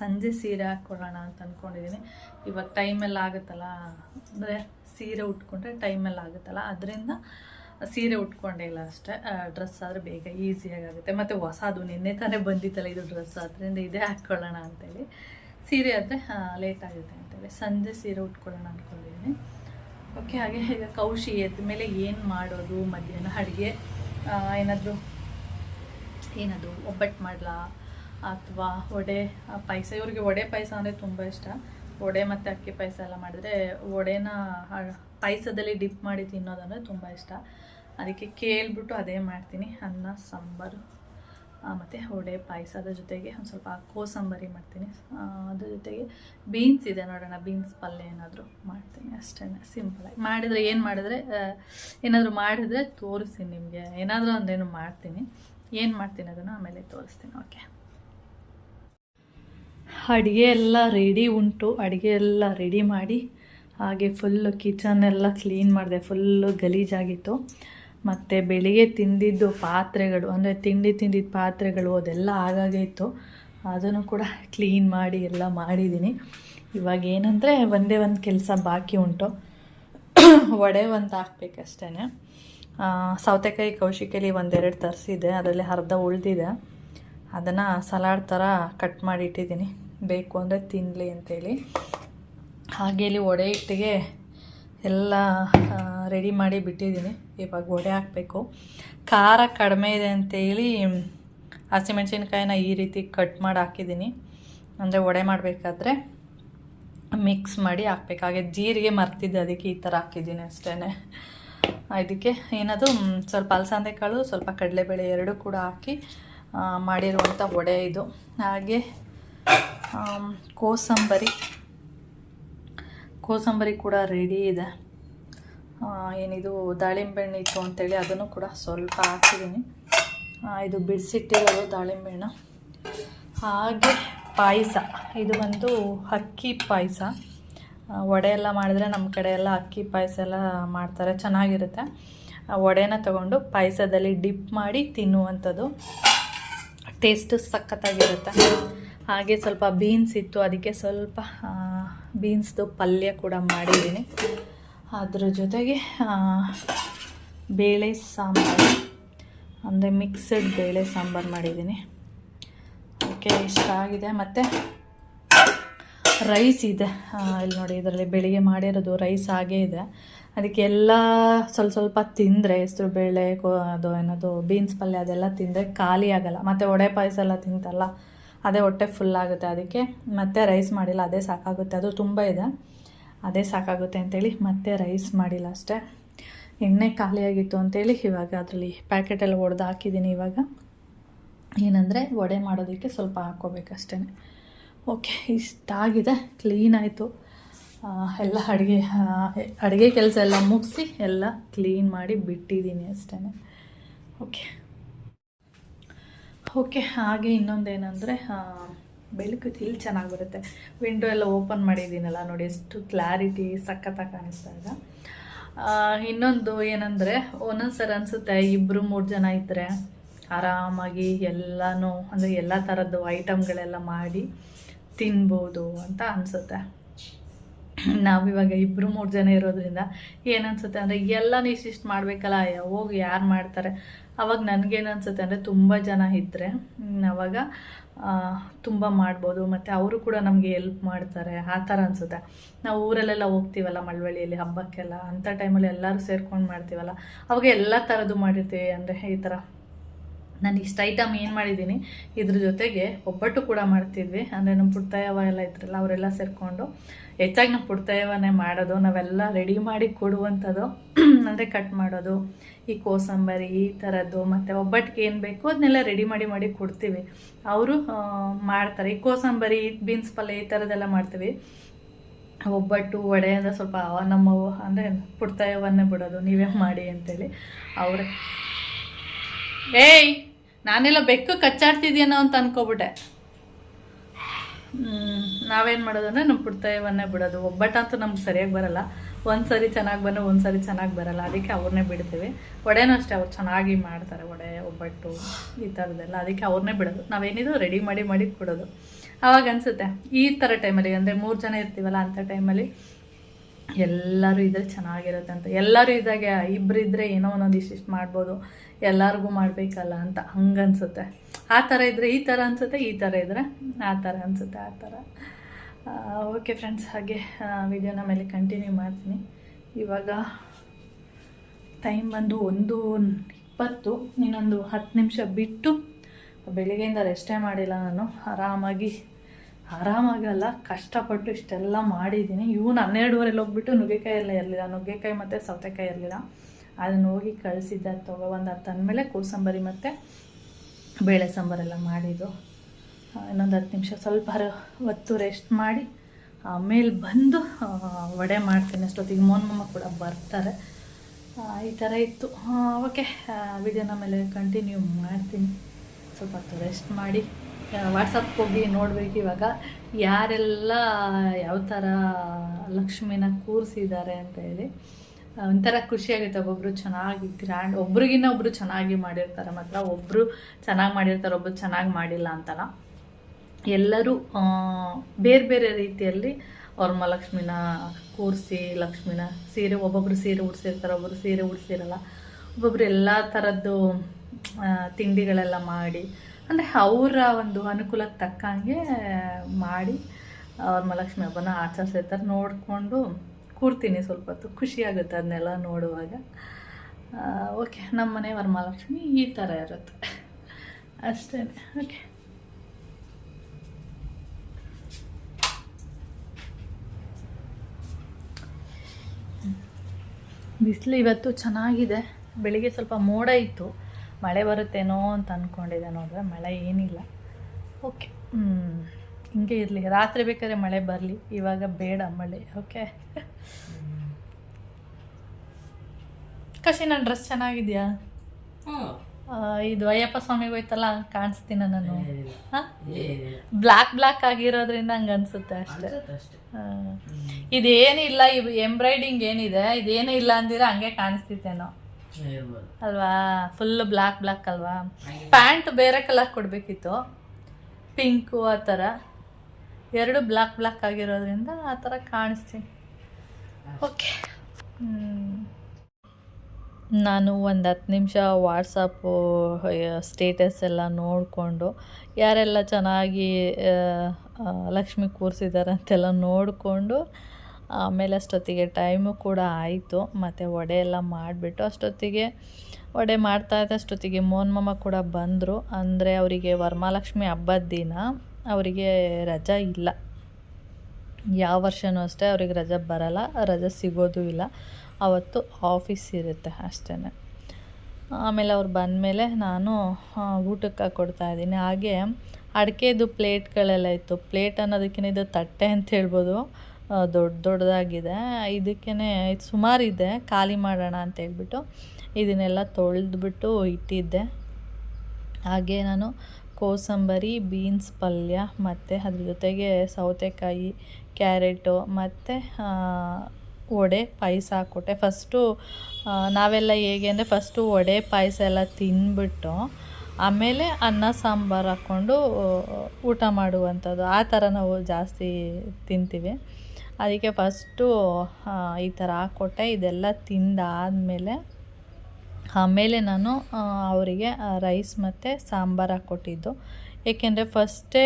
ಸಂಜೆ ಸೀರೆ ಹಾಕ್ಕೊಳ್ಳೋಣ ಅಂತ ಅಂದ್ಕೊಂಡಿದ್ದೀನಿ ಇವಾಗ ಟೈಮೆಲ್ಲ ಆಗುತ್ತಲ್ಲ, ಅಂದರೆ ಸೀರೆ ಉಟ್ಕೊಂಡ್ರೆ ಟೈಮೆಲ್ಲ ಆಗುತ್ತಲ್ಲ. ಅದರಿಂದ ಸೀರೆ ಉಟ್ಕೊಂಡಿಲ್ಲ ಅಷ್ಟೇ. ಡ್ರೆಸ್ ಆದರೆ ಬೇಗ ಈಸಿಯಾಗಿ ಆಗುತ್ತೆ ಮತ್ತು ಹೊಸದು ನಿನ್ನೆ ತಾನೇ ಬಂದಿತ್ತಲ್ಲ ಇದು ಡ್ರೆಸ್ ಅದರಿಂದ ಇದೇ ಹಾಕ್ಕೊಳ್ಳೋಣ ಅಂತೇಳಿ. ಸೀರೆ ಆದರೆ ಲೇಟ್ ಆಗುತ್ತೆ ಅಂತೇಳಿ. ಸಂಜೆ ಸೀರೆ ಉಟ್ಕೊಳ್ಳೋಣ ಅಂದ್ಕೊಂಡಿದ್ದೀನಿ ಓಕೆ, ಹಾಗೆ ಈಗ ಕೌಶಿ ಎದ್ದ ಮೇಲೆ ಏನು ಮಾಡೋದು ಮಧ್ಯಾಹ್ನ ಅಡುಗೆ? ಏನಾದರೂ ಏನದು ಒಬ್ಬಟ್ಟು ಮಾಡಲಾ? ಅಥವಾ ವಡೆ ಪಾಯಸ? ಇವ್ರಿಗೆ ವಡೆ ಪಾಯಸ ಅಂದರೆ ತುಂಬ ಇಷ್ಟ. ವಡೆ ಮತ್ತು ಅಕ್ಕಿ ಪಾಯಸ ಎಲ್ಲ ಮಾಡಿದ್ರೆ ವಡೆನ ಪಾಯಸದಲ್ಲಿ ಡಿಪ್ ಮಾಡಿ ತಿನ್ನೋದಂದರೆ ತುಂಬ ಇಷ್ಟ. ಅದಕ್ಕೆ ಕೇಳ್ಬಿಟ್ಟು ಅದೇ ಮಾಡ್ತೀನಿ. ಅನ್ನ, ಸಾಂಬಾರು. ಮತ್ತು ವಡೆ ಪಾಯಸದ ಜೊತೆಗೆ ಒಂದು ಸ್ವಲ್ಪ ಕೋಸಂಬರಿ ಮಾಡ್ತೀನಿ. ಅದ್ರ ಜೊತೆಗೆ ಬೀನ್ಸ್ ಇದೆ ನೋಡೋಣ ಬೀನ್ಸ್ ಪಲ್ಯ ಏನಾದರೂ ಮಾಡ್ತೀನಿ ಅಷ್ಟೇ ಸಿಂಪಲಾಗಿ ಮಾಡಿದರೆ ಏನು ಮಾಡಿದ್ರೆ ಏನಾದರೂ ಮಾಡಿದರೆ ತೋರಿಸ್ತೀನಿ ನಿಮಗೆ. ಏನಾದರೂ ಒಂದೇನು ಮಾಡ್ತೀನಿ. ಏನು ಮಾಡ್ತೀನಿ ಅದನ್ನು ಆಮೇಲೆ ತೋರಿಸ್ತೀನಿ ಓಕೆ ಅಡುಗೆ ಎಲ್ಲ ರೆಡಿ ಉಂಟು. ಅಡುಗೆ ಎಲ್ಲ ರೆಡಿ ಮಾಡಿ, ಹಾಗೆ ಫುಲ್ಲು ಕಿಚನ್ ಎಲ್ಲ ಕ್ಲೀನ್ ಮಾಡಿದೆ ಫುಲ್ಲು ಗಲೀಜಾಗಿತ್ತು. ಮತ್ತು ಬೆಳಿಗ್ಗೆ ತಿಂದಿದ್ದು ಪಾತ್ರೆಗಳು, ಅಂದರೆ ತಿಂಡಿ ತಿಂದಿದ್ದ ಪಾತ್ರೆಗಳು, ಅದೆಲ್ಲ ಆಗಾಗೆ ಇತ್ತು. ಅದನ್ನು ಕೂಡ ಕ್ಲೀನ್ ಮಾಡಿ ಎಲ್ಲ ಮಾಡಿದ್ದೀನಿ. ಇವಾಗ ಏನಂದರೆ ಒಂದೇ ಒಂದು ಕೆಲಸ ಬಾಕಿ ಉಂಟು. ವಡೆ ಒಂದು ಹಾಕ್ಬೇಕಷ್ಟೇ ಸೌತೆಕಾಯಿ ಕೌಶಿಕಲಿ ಒಂದೆರಡು ತರಿಸಿದೆ ಅದರಲ್ಲಿ ಅರ್ಧ ಉಳಿದಿದೆ. ಅದನ್ನು ಸಲಾಡ್ ಥರ ಕಟ್ ಮಾಡಿ ಇಟ್ಟಿದ್ದೀನಿ ಬೇಕು ಅಂದರೆ ತಿನ್ನಲಿ ಅಂತೇಳಿ. ಹಾಗೆ ಇಲ್ಲಿ ವಡೆ ಹಿಟ್ಟಿಗೆ ಎಲ್ಲ ರೆಡಿ ಮಾಡಿ ಬಿಟ್ಟಿದ್ದೀನಿ. ಇವಾಗ ವಡೆ ಹಾಕಬೇಕು. ಖಾರ ಕಡಿಮೆ ಇದೆ ಅಂತೇಳಿ ಹಸಿಮೆಣ್ಸಿನ್ಕಾಯಿನ ಈ ರೀತಿ ಕಟ್ ಮಾಡಿ ಹಾಕಿದ್ದೀನಿ. ಅಂದರೆ ವಡೆ ಮಾಡಬೇಕಾದ್ರೆ ಮಿಕ್ಸ್ ಮಾಡಿ ಹಾಕ್ಬೇಕು. ಹಾಗೆ ಜೀರಿಗೆ ಮರ್ತಿದ್ದೆ, ಅದಕ್ಕೆ ಈ ಥರ ಹಾಕಿದ್ದೀನಿ ಅಷ್ಟೇ ಇದಕ್ಕೆ ಏನದು ಸ್ವಲ್ಪ ಅಲಸಂದೆ ಕಾಳು ಸ್ವಲ್ಪ ಕಡಲೆಬೇಳೆ ಎರಡೂ ಕೂಡ ಹಾಕಿ ಮಾಡಿರುವಂಥ ವಡೆ ಇದು. ಹಾಗೆ ಕೋಸಂಬರಿ. ಕೋಸಂಬರಿ ಕೂಡ ರೆಡಿ ಇದೆ. ಏನಿದು ದಾಳಿಂಬೆ ಹಣ್ಣು ಇತ್ತು ಅಂತೇಳಿ ಅದನ್ನು ಕೂಡ ಸ್ವಲ್ಪ ಹಾಕಿದ್ದೀನಿ. ಇದು ಬಿಡಿಸಿಟ್ಟಿರೋದು ದಾಳಿಂಬೆ ಹಣ್ಣು. ಹಾಗೆ ಪಾಯಸ, ಇದು ಬಂದು ಅಕ್ಕಿ ಪಾಯಸ. ವಡೆ ಎಲ್ಲ ಮಾಡಿದ್ರೆ ನಮ್ಮ ಕಡೆ ಎಲ್ಲ ಅಕ್ಕಿ ಪಾಯಸ ಎಲ್ಲ ಮಾಡ್ತಾರೆ, ಚೆನ್ನಾಗಿರುತ್ತೆ. ವಡೆನ ತಗೊಂಡು ಪಾಯಸದಲ್ಲಿ ಡಿಪ್ ಮಾಡಿ ತಿನ್ನುವಂಥದ್ದು. ಟೇಸ್ಟ್ ಸಖತ್ತಾಗಿರುತ್ತೆ. ಹಾಗೆ ಸ್ವಲ್ಪ ಬೀನ್ಸ್ ಇತ್ತು, ಅದಕ್ಕೆ ಸ್ವಲ್ಪ ಬೀನ್ಸ್ದು ಪಲ್ಯ ಕೂಡ ಮಾಡಿದ್ದೀನಿ. ಅದ್ರ ಜೊತೆಗೆ ಬೇಳೆ ಸಾಂಬಾರು, ಅಂದರೆ ಮಿಕ್ಸಡ್ ಬೇಳೆ ಸಾಂಬಾರು ಮಾಡಿದ್ದೀನಿ. ಓಕೆ ಇಷ್ಟ ಆಗಿದೆ. ಮತ್ತು ರೈಸ್ ಇದೆ. ಇಲ್ಲಿ ನೋಡಿ, ಇದರಲ್ಲಿ ಬೆಳಿಗ್ಗೆ ಮಾಡಿರೋದು ರೈಸ್ ಹಾಗೇ ಇದೆ. ಅದಕ್ಕೆ ಎಲ್ಲ ಸ್ವಲ್ಪ ಸ್ವಲ್ಪ ತಿಂದರೆ, ಹೆಸರು ಬೇಳೆ ಅದು ಏನದು ಬೀನ್ಸ್ ಪಲ್ಯ ಅದೆಲ್ಲ ತಿಂದರೆ ಖಾಲಿ ಆಗಲ್ಲ ಮತ್ತು ವಡೆ ಪಾಯಸ ಎಲ್ಲ ತಿಂತಲ್ಲ. ಅದೇ ಹೊಟ್ಟೆ ಫುಲ್ ಆಗುತ್ತೆ ಅದಕ್ಕೆ. ಮತ್ತೆ ರೈಸ್ ಮಾಡಿಲ್ಲ, ಅದೇ ಸಾಕಾಗುತ್ತೆ. ಅದು ತುಂಬ ಇದೆ. ಅದೇ ಸಾಕಾಗುತ್ತೆ ಅಂತೇಳಿ ಮತ್ತೆ ರೈಸ್ ಮಾಡಿಲ್ಲ ಅಷ್ಟೇ. ಎಣ್ಣೆ ಖಾಲಿಯಾಗಿತ್ತು ಅಂತೇಳಿ ಇವಾಗ ಅದರಲ್ಲಿ ಪ್ಯಾಕೆಟೆಲ್ಲ ಒಡೆದು ಹಾಕಿದ್ದೀನಿ ಇವಾಗ. ಏನಂದರೆ ವಡೆ ಮಾಡೋದಕ್ಕೆ ಸ್ವಲ್ಪ ಹಾಕ್ಕೋಬೇಕಷ್ಟೇ ಓಕೆ ಇಷ್ಟಾಗಿದೆ. ಕ್ಲೀನ್ ಆಯಿತು. ಎಲ್ಲ ಅಡುಗೆ ಅಡುಗೆ ಕೆಲಸ ಎಲ್ಲ ಮುಗಿಸಿ ಎಲ್ಲ ಕ್ಲೀನ್ ಮಾಡಿ ಬಿಟ್ಟಿದ್ದೀನಿ ಅಷ್ಟೇ ಓಕೆ ಓಕೆ, ಹಾಗೆ ಇನ್ನೊಂದೇನೆಂದರೆ ಬೆಳಕು ಇಲ್ಲಿ ಚೆನ್ನಾಗಿ ಬರುತ್ತೆ ವಿಂಡೋ ಎಲ್ಲ ಓಪನ್ ಮಾಡಿದ್ದೀನಲ್ಲ, ನೋಡಿ ಎಷ್ಟು ಕ್ಲಾರಿಟಿ ಸಖತ್ತಾಗಿ ಕಾಣಿಸ್ತಾ ಇದೆ. ಇನ್ನೊಂದು ಏನಂದರೆ ಒಂದೊಂದು ಸರಿ ಅನಿಸುತ್ತೆ ಇಬ್ಬರು ಮೂರು ಜನ ಇದ್ದರೆ ಆರಾಮಾಗಿ ಎಲ್ಲನೂ, ಅಂದರೆ ಎಲ್ಲ ಥರದ್ದು ಐಟಮ್ಗಳೆಲ್ಲ ಮಾಡಿ ತಿನ್ಬೋದು ಅಂತ ಅನಿಸುತ್ತೆ. ನಾವಿವಾಗ ಇಬ್ಬರು ಮೂರು ಜನ ಇರೋದ್ರಿಂದ ಏನನ್ಸುತ್ತೆ ಅಂದರೆ, ಎಲ್ಲನೂ ಇಷ್ಟಿಷ್ಟು ಮಾಡಬೇಕಲ್ಲ, ಹೋಗಿ ಯಾರು ಮಾಡ್ತಾರೆ? ಅವಾಗ ನನಗೇನು ಅನಿಸುತ್ತೆ ಅಂದರೆ ತುಂಬ ಜನ ಇದ್ದರೆ ಅವಾಗ ತುಂಬ ಮಾಡ್ಬೋದು, ಮತ್ತು ಅವರು ಕೂಡ ನಮಗೆ ಎಲ್ಪ್ ಮಾಡ್ತಾರೆ, ಆ ಥರ ಅನಿಸುತ್ತೆ. ನಾವು ಊರಲ್ಲೆಲ್ಲ ಹೋಗ್ತೀವಲ್ಲ ಮಳವಳ್ಳಿಯಲ್ಲಿ ಹಬ್ಬಕ್ಕೆಲ್ಲ ಅಂಥ ಟೈಮಲ್ಲಿ ಎಲ್ಲರೂ ಸೇರ್ಕೊಂಡು ಮಾಡ್ತೀವಲ್ಲ, ಅವಾಗ ಎಲ್ಲ ಥರದ್ದು ಮಾಡಿರ್ತೀವಿ ಅಂದರೆ ಈ ಥರ. ನಾನು ಇಷ್ಟು ಐಟಮ್ ಏನು ಮಾಡಿದ್ದೀನಿ, ಇದ್ರ ಜೊತೆಗೆ ಒಬ್ಬಟ್ಟು ಕೂಡ ಮಾಡ್ತಿದ್ವಿ, ಅಂದರೆ ನಮ್ಮ ಪುಟ್ಟಯವ ಎಲ್ಲ ಇದ್ರಲ್ಲ, ಅವರೆಲ್ಲ ಸೇರಿಕೊಂಡು ಹೆಚ್ಚಾಗಿ ನಾವು ಪುಡ್ತೇವನೇ ಮಾಡೋದು, ನಾವೆಲ್ಲ ರೆಡಿ ಮಾಡಿ ಕೊಡುವಂಥದ್ದು, [CLEARS THROAT] ಅಂದರೆ ಕಟ್ ಮಾಡೋದು, ಈ ಕೋಸಂಬರಿ ಈ ಥರದ್ದು, ಮತ್ತು ಒಬ್ಬಟ್ಟಿಗೆ ಏನು ಬೇಕು ಅದನ್ನೆಲ್ಲ ರೆಡಿ ಮಾಡಿ ಮಾಡಿ ಕೊಡ್ತೀವಿ. ಅವರು ಮಾಡ್ತಾರೆ. ಈ ಕೋಸಂಬರಿ ಬೀನ್ಸ್ ಪಲ್ಯ ಈ ಥರದ್ದೆಲ್ಲ ಮಾಡ್ತೀವಿ. ಒಬ್ಬಟ್ಟು, ವಡೆ, ಅಂದರೆ ಸ್ವಲ್ಪ ನಮ್ಮ ಅಂದರೆ ಪುಡ್ತಾಯವನ್ನೇ ಬಿಡೋದು. ನೀವೇ ಮಾಡಿ ಅಂತೇಳಿ. ಅವರೇ ಏಯ್, ನಾನೆಲ್ಲ ಬೆಕ್ಕು ಕಚ್ಚಾಡ್ತಿದ್ಯೇನೋ ಅಂತ ಅನ್ಕೋಬಿಟ್ಟೆ. ನಾವೇನು ಮಾಡೋದಂದ್ರೆ ನಮ್ಮ ಪುಡ್ತಾಯವನ್ನೇ ಬಿಡೋದು. ಒಬ್ಬಟ್ಟಂತೂ ನಮ್ಗೆ ಸರಿಯಾಗಿ ಬರಲ್ಲ. ಒಂದು ಸರಿ ಚೆನ್ನಾಗಿ ಬಂದರೆ ಒಂದು ಸರಿ ಚೆನ್ನಾಗಿ ಬರಲ್ಲ. ಅದಕ್ಕೆ ಅವ್ರನ್ನೇ ಬಿಡ್ತೀವಿ. ವಡೆನೂ ಅಷ್ಟೇ, ಅವ್ರು ಚೆನ್ನಾಗಿ ಮಾಡ್ತಾರೆ ವಡೆ, ಒಬ್ಬಟ್ಟು, ಈ ಥರದ್ದೆಲ್ಲ. ಅದಕ್ಕೆ ಅವ್ರನ್ನೇ ಬಿಡೋದು. ನಾವೇನಿದು ರೆಡಿ ಮಾಡಿ ಮಾಡಿ ಕೊಡೋದು. ಆವಾಗ ಅನಿಸುತ್ತೆ, ಈ ಥರ ಟೈಮಲ್ಲಿ ಅಂದರೆ ಮೂರು ಜನ ಇರ್ತೀವಲ್ಲ ಅಂಥ ಟೈಮಲ್ಲಿ ಎಲ್ಲರೂ ಇದ್ರೆ ಚೆನ್ನಾಗಿರುತ್ತೆ ಅಂತ. ಎಲ್ಲರೂ ಇದ್ದಾಗ ಇಬ್ಬರು ಇದ್ದರೆ ಏನೋ ಒಂದೊಂದು ಇಷ್ಟಿಷ್ಟು ಮಾಡ್ಬೋದು. ಎಲ್ಲರಿಗೂ ಮಾಡಬೇಕಲ್ಲ ಅಂತ ಹಂಗೆ ಆ ಥರ ಇದ್ದರೆ ಈ ಥರ ಅನಿಸುತ್ತೆ, ಈ ಥರ ಇದ್ದರೆ ಆ ಥರ ಅನಿಸುತ್ತೆ, ಆ ಥರ. ಓಕೆ ಫ್ರೆಂಡ್ಸ್ ಹಾಗೆ ವಿಡಿಯೋನ ಮೇಲೆ ಕಂಟಿನ್ಯೂ ಮಾಡ್ತೀನಿ. ಇವಾಗ ಟೈಮ್ ಬಂದು ಒಂದು ಇಪ್ಪತ್ತು, ಇನ್ನೊಂದು ಹತ್ತು ನಿಮಿಷ ಬಿಟ್ಟು ಬೆಳಿಗ್ಗೆಯಿಂದ ರೆಸ್ಟೇ ಮಾಡಿಲ್ಲ ನಾನು. ಆರಾಮಾಗಿ ಆರಾಮಾಗಲ್ಲ, ಕಷ್ಟಪಟ್ಟು ಇಷ್ಟೆಲ್ಲ ಮಾಡಿದ್ದೀನಿ. ಇವನು ಹನ್ನೆರಡುವರೆಲಿ ಹೋಗ್ಬಿಟ್ಟು ನುಗ್ಗೆಕಾಯಿ ಎಲ್ಲ ಇರಲಿಲ್ಲ. ನುಗ್ಗೆಕಾಯಿ ಮತ್ತು ಸೌತೆಕಾಯಿ ಇರಲಿಲ್ಲ. ಅದನ್ನು ಹೋಗಿ ಕಳಿಸಿದ್ದ ತೊಗೊಬಂದು ಅದು ತಂದಮೇಲೆ ಕೋಸಂಬರಿ ಮತ್ತು ಬೇಳೆ ಸಾಂಬಾರೆಲ್ಲ ಮಾಡಿದ್ದು. ಇನ್ನೊಂದು ಹತ್ತು ನಿಮಿಷ ಸ್ವಲ್ಪ ಹೊತ್ತು ರೆಸ್ಟ್ ಮಾಡಿ, ಆಮೇಲೆ ಬಂದು ವಡೆ ಮಾಡ್ತೀನಿ. ಅಷ್ಟೊತ್ತಿಗೆ ಮೋನ್ ಕೂಡ ಬರ್ತಾರೆ. ಈ ಥರ ಇತ್ತು. ಓಕೆ ವಿಡಿಯೋನ ಮೇಲೆ ಕಂಟಿನ್ಯೂ ಮಾಡ್ತೀನಿ. ಸ್ವಲ್ಪ ಹೊತ್ತು ರೆಸ್ಟ್ ಮಾಡಿ. ವಾಟ್ಸಪ್ಗೆ ಹೋಗಿ ನೋಡಬೇಕು ಇವಾಗ. ಯಾರೆಲ್ಲ ಯಾವ ಥರ ಲಕ್ಷ್ಮಿನ ಕೂರಿಸಿದ್ದಾರೆ ಅಂತ ಹೇಳಿ ಒಂಥರ ಖುಷಿಯಾಗುತ್ತೆ ಒಬ್ಬೊಬ್ರು ಚೆನ್ನಾಗಿ ಗ್ರ್ಯಾಂಡ್ ಒಬ್ರಿಗಿನ್ನ ಒಬ್ರು ಚೆನ್ನಾಗಿ ಮಾಡಿರ್ತಾರೆ ಮಾತ್ರ. ಒಬ್ಬರು ಚೆನ್ನಾಗಿ ಮಾಡಿರ್ತಾರೆ ಒಬ್ಬರು ಚೆನ್ನಾಗಿ ಮಾಡಿಲ್ಲ ಅಂತಲ್ಲ. ಎಲ್ಲರೂ ಬೇರೆ ಬೇರೆ ರೀತಿಯಲ್ಲಿ ಅವ್ರ ಮಹಾಲಕ್ಷ್ಮಿನ ಕೂರಿಸಿ, ಲಕ್ಷ್ಮಿನ ಸೀರೆ, ಒಬ್ಬೊಬ್ರು ಸೀರೆ ಉಡ್ಸಿರ್ತಾರೆ ಒಬ್ಬರು ಸೀರೆ ಉಡ್ಸಿರಲ್ಲ. ಒಬ್ಬೊಬ್ರು ಎಲ್ಲ ಥರದ್ದು ತಿಂಡಿಗಳೆಲ್ಲ ಮಾಡಿ ಅಂದರೆ ಅವರ ಒಂದು ಅನುಕೂಲಕ್ಕೆ ತಕ್ಕಂಗೆ ಮಾಡಿ ಅವ್ರ ಮಹಾಲಕ್ಷ್ಮಿ ಹಬ್ಬನ ಆಚರಿಸಿರ್ತಾರೆ. ನೋಡಿಕೊಂಡು ಕೂರ್ತೀನಿ ಸ್ವಲ್ಪ ಹೊತ್ತು. ಖುಷಿಯಾಗುತ್ತೆ ಅದನ್ನೆಲ್ಲ ನೋಡುವಾಗ. ಓಕೆ ನಮ್ಮ ಮನೆ ವರಮಹಾಲಕ್ಷ್ಮಿ ಈ ಥರ ಇರುತ್ತೆ. ಅಷ್ಟೇ. ಓಕೆ ಬಿಸಿಲು ಇವತ್ತು ಚೆನ್ನಾಗಿದೆ. ಬೆಳಿಗ್ಗೆ ಸ್ವಲ್ಪ ಮೋಡ ಇತ್ತು. ಮಳೆ ಬರುತ್ತೇನೋ ಅಂತ ಅಂದ್ಕೊಂಡಿದ್ದೆ ನೋಡಿದ್ರೆ ಮಳೆ ಏನಿಲ್ಲ. ಓಕೆ ಹಿಂಗೆ ಇರಲಿ. ರಾತ್ರಿ ಬೇಕಾದ್ರೆ ಮಳೆ ಬರಲಿ. ಇವಾಗ ಬೇಡ ಮಳೆ. ಓಕೆ ಕಶಿ ನನ್ನ ಡ್ರೆಸ್ ಚೆನ್ನಾಗಿದೆಯಾ? ಇದು ಅಯ್ಯಪ್ಪ ಸ್ವಾಮಿಗೆ ಹೋಯ್ತಲ್ಲ ಕಾಣಿಸ್ತೀನ ನಾನು. ಬ್ಲ್ಯಾಕ್ ಬ್ಲ್ಯಾಕ್ ಆಗಿರೋದ್ರಿಂದ ಹಂಗೆ ಅನ್ಸುತ್ತೆ ಅಷ್ಟೇ. ಇದೇನಿಲ್ಲ ಇವು ಎಂಬ್ರಾಯ್ಡಿಂಗ್ ಏನಿದೆ ಇದೇನೂ ಇಲ್ಲ ಅಂದಿರ ಹಂಗೆ ಕಾಣಿಸ್ತಿತ್ತೇನೋ. ಅಲ್ವಾ? ಫುಲ್ ಬ್ಲ್ಯಾಕ್ ಬ್ಲ್ಯಾಕ್ ಅಲ್ವಾ? ಪ್ಯಾಂಟ್ ಬೇರೆ ಕಲರ್ ಕೊಡಬೇಕಿತ್ತು. ಪಿಂಕು ಆ ಥರ. ಎರಡು ಬ್ಲ್ಯಾಕ್ ಬ್ಲ್ಯಾಕ್ ಆಗಿರೋದ್ರಿಂದ ಆ ಥರ ಕಾಣಿಸ್ತೀನಿ ಓಕೆ ನಾನು ಒಂದು ಹತ್ತು ನಿಮಿಷ ವಾಟ್ಸಪ್ಪು ಸ್ಟೇಟಸ್ ಎಲ್ಲ ನೋಡಿಕೊಂಡು ಯಾರೆಲ್ಲ ಚೆನ್ನಾಗಿ ಲಕ್ಷ್ಮಿ ಕೂರಿಸಿದ್ದಾರೆ ಅಂತೆಲ್ಲ ನೋಡಿಕೊಂಡು ಆಮೇಲೆ ಅಷ್ಟೊತ್ತಿಗೆ ಟೈಮು ಕೂಡ ಆಯಿತು. ಮತ್ತು ವಡೆ ಎಲ್ಲ ಮಾಡಿಬಿಟ್ಟು ಅಷ್ಟೊತ್ತಿಗೆ ವಡೆ ಮಾಡ್ತಾ ಇದ್ದ. ಅಷ್ಟೊತ್ತಿಗೆ ಮೋಹನ್ ಮಾಮ ಕೂಡ ಬಂದರು. ಅಂದರೆ ಅವರಿಗೆ ವರಮಹಾಲಕ್ಷ್ಮಿ ಹಬ್ಬದ ದಿನ ಅವರಿಗೆ ರಜಾ ಇಲ್ಲ. ಯಾವ ವರ್ಷವೂ ಅಷ್ಟೇ ಅವ್ರಿಗೆ ರಜೆ ಬರಲ್ಲ. ರಜೆ ಸಿಗೋದು ಇಲ್ಲ. ಅವತ್ತು ಆಫೀಸ್ ಇರುತ್ತೆ ಅಷ್ಟೇ ಆಮೇಲೆ ಅವ್ರು ಬಂದಮೇಲೆ ನಾನು ಊಟಕ್ಕೆ ಕೊಡ್ತಾ ಇದ್ದೀನಿ. ಹಾಗೆ ಅಡಿಕೆದು ಪ್ಲೇಟ್ಗಳೆಲ್ಲ ಇತ್ತು. ಪ್ಲೇಟ್ ಅನ್ನೋದಕ್ಕಿಂತ ಇದು ತಟ್ಟೆ ಅಂತ ಹೇಳ್ಬೋದು. ದೊಡ್ಡ ದೊಡ್ಡದಾಗಿದೆ. ಇದಕ್ಕೇ ಇದು ಸುಮಾರಿದೆ ಖಾಲಿ ಮಾಡೋಣ ಅಂತ ಹೇಳ್ಬಿಟ್ಟು ಇದನ್ನೆಲ್ಲ ತೊಳೆದ್ಬಿಟ್ಟು ಇಟ್ಟಿದ್ದೆ. ಹಾಗೆ ನಾನು ಕೋಸಂಬರಿ, ಬೀನ್ಸ್ ಪಲ್ಯ, ಮತ್ತು ಅದ್ರ ಜೊತೆಗೆ ಸೌತೆಕಾಯಿ, ಕ್ಯಾರೆಟು, ಮತ್ತು ವಡೆ, ಪಾಯಸ ಹಾಕ್ಕೊಟ್ಟೆ. ಫಸ್ಟು ನಾವೆಲ್ಲ ಹೇಗೆ ಅಂದರೆ ಫಸ್ಟು ವಡೆ, ಪಾಯಸ ಎಲ್ಲ ತಿನ್ಬಿಟ್ಟು ಆಮೇಲೆ ಅನ್ನ, ಸಾಂಬಾರು ಹಾಕ್ಕೊಂಡು ಊಟ ಮಾಡುವಂಥದ್ದು. ಆ ಥರ ನಾವು ಜಾಸ್ತಿ ತಿಂತೀವಿ. ಅದಕ್ಕೆ ಫಸ್ಟು ಈ ಥರ ಹಾಕ್ಕೊಟ್ಟೆ. ಇದೆಲ್ಲ ತಿಂದಾದಮೇಲೆ, ಆಮೇಲೆ ನಾನು ಅವರಿಗೆ ರೈಸ್ ಮತ್ತು ಸಾಂಬಾರು ಹಾಕ್ಕೊಟ್ಟಿದ್ದು. ಏಕೆಂದರೆ ಫಸ್ಟೇ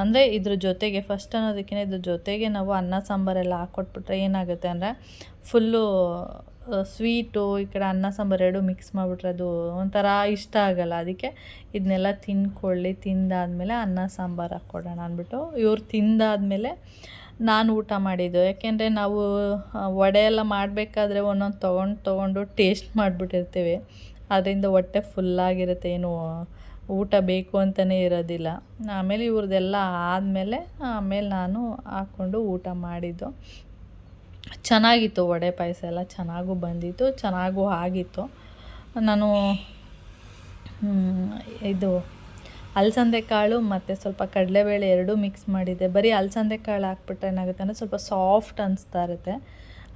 ಅಂದರೆ ಇದ್ರ ಜೊತೆಗೆ, ಫಸ್ಟ್ ಅನ್ನೋದಕ್ಕಿಂತ ಇದ್ರ ಜೊತೆಗೆ ನಾವು ಅನ್ನ ಸಾಂಬಾರೆಲ್ಲ ಹಾಕ್ಕೊಟ್ಬಿಟ್ರೆ ಏನಾಗುತ್ತೆ ಅಂದರೆ, ಫುಲ್ಲು ಸ್ವೀಟು ಈ ಕಡೆ ಅನ್ನ, ಸಾಂಬಾರು ಎರಡು ಮಿಕ್ಸ್ ಮಾಡಿಬಿಟ್ರೆ ಅದು ಒಂಥರ ಇಷ್ಟ ಆಗಲ್ಲ. ಅದಕ್ಕೆ ಇದನ್ನೆಲ್ಲ ತಿನ್ಕೊಳ್ಳಿ ತಿಂದಾದಮೇಲೆ ಅನ್ನ, ಸಾಂಬಾರು ಹಾಕ್ಕೊಡೋಣ ಅಂದ್ಬಿಟ್ಟು ಇವ್ರು ತಿಂದಾದಮೇಲೆ ನಾನು ಊಟ ಮಾಡಿದ್ದು. ಯಾಕೆಂದರೆ ನಾವು ವಡೆ ಎಲ್ಲ ಮಾಡಬೇಕಾದ್ರೆ ಒಂದೊಂದು ತೊಗೊಂಡು ತೊಗೊಂಡು ಟೇಸ್ಟ್ ಮಾಡಿಬಿಟ್ಟಿರ್ತೀವಿ. ಅದರಿಂದ ಹೊಟ್ಟೆ ಫುಲ್ಲಾಗಿರುತ್ತೆ ಏನು ಊಟ ಬೇಕು ಅಂತಲೇ ಇರೋದಿಲ್ಲ. ಆಮೇಲೆ ಇವ್ರದ್ದೆಲ್ಲ ಆದಮೇಲೆ, ಆಮೇಲೆ ನಾನು ಹಾಕ್ಕೊಂಡು ಊಟ ಮಾಡಿದ್ದು. ಚೆನ್ನಾಗಿತ್ತು ವಡೆ ಪಾಯಸ ಎಲ್ಲ, ಚೆನ್ನಾಗೂ ಬಂದಿತ್ತು, ಚೆನ್ನಾಗೂ ಆಗಿತ್ತು. ನಾನು ಇದು ಅಲಸಂದೆ ಕಾಳು ಮತ್ತು ಸ್ವಲ್ಪ ಕಡಲೆಬೇಳೆ ಎರಡೂ ಮಿಕ್ಸ್ ಮಾಡಿದ್ದೆ. ಬರೀ ಅಲಸಂದೆ ಕಾಳು ಹಾಕ್ಬಿಟ್ರೆ ಏನಾಗುತ್ತೆ ಅಂದರೆ ಸ್ವಲ್ಪ ಸಾಫ್ಟ್ ಅನಿಸ್ತಾ ಇರುತ್ತೆ.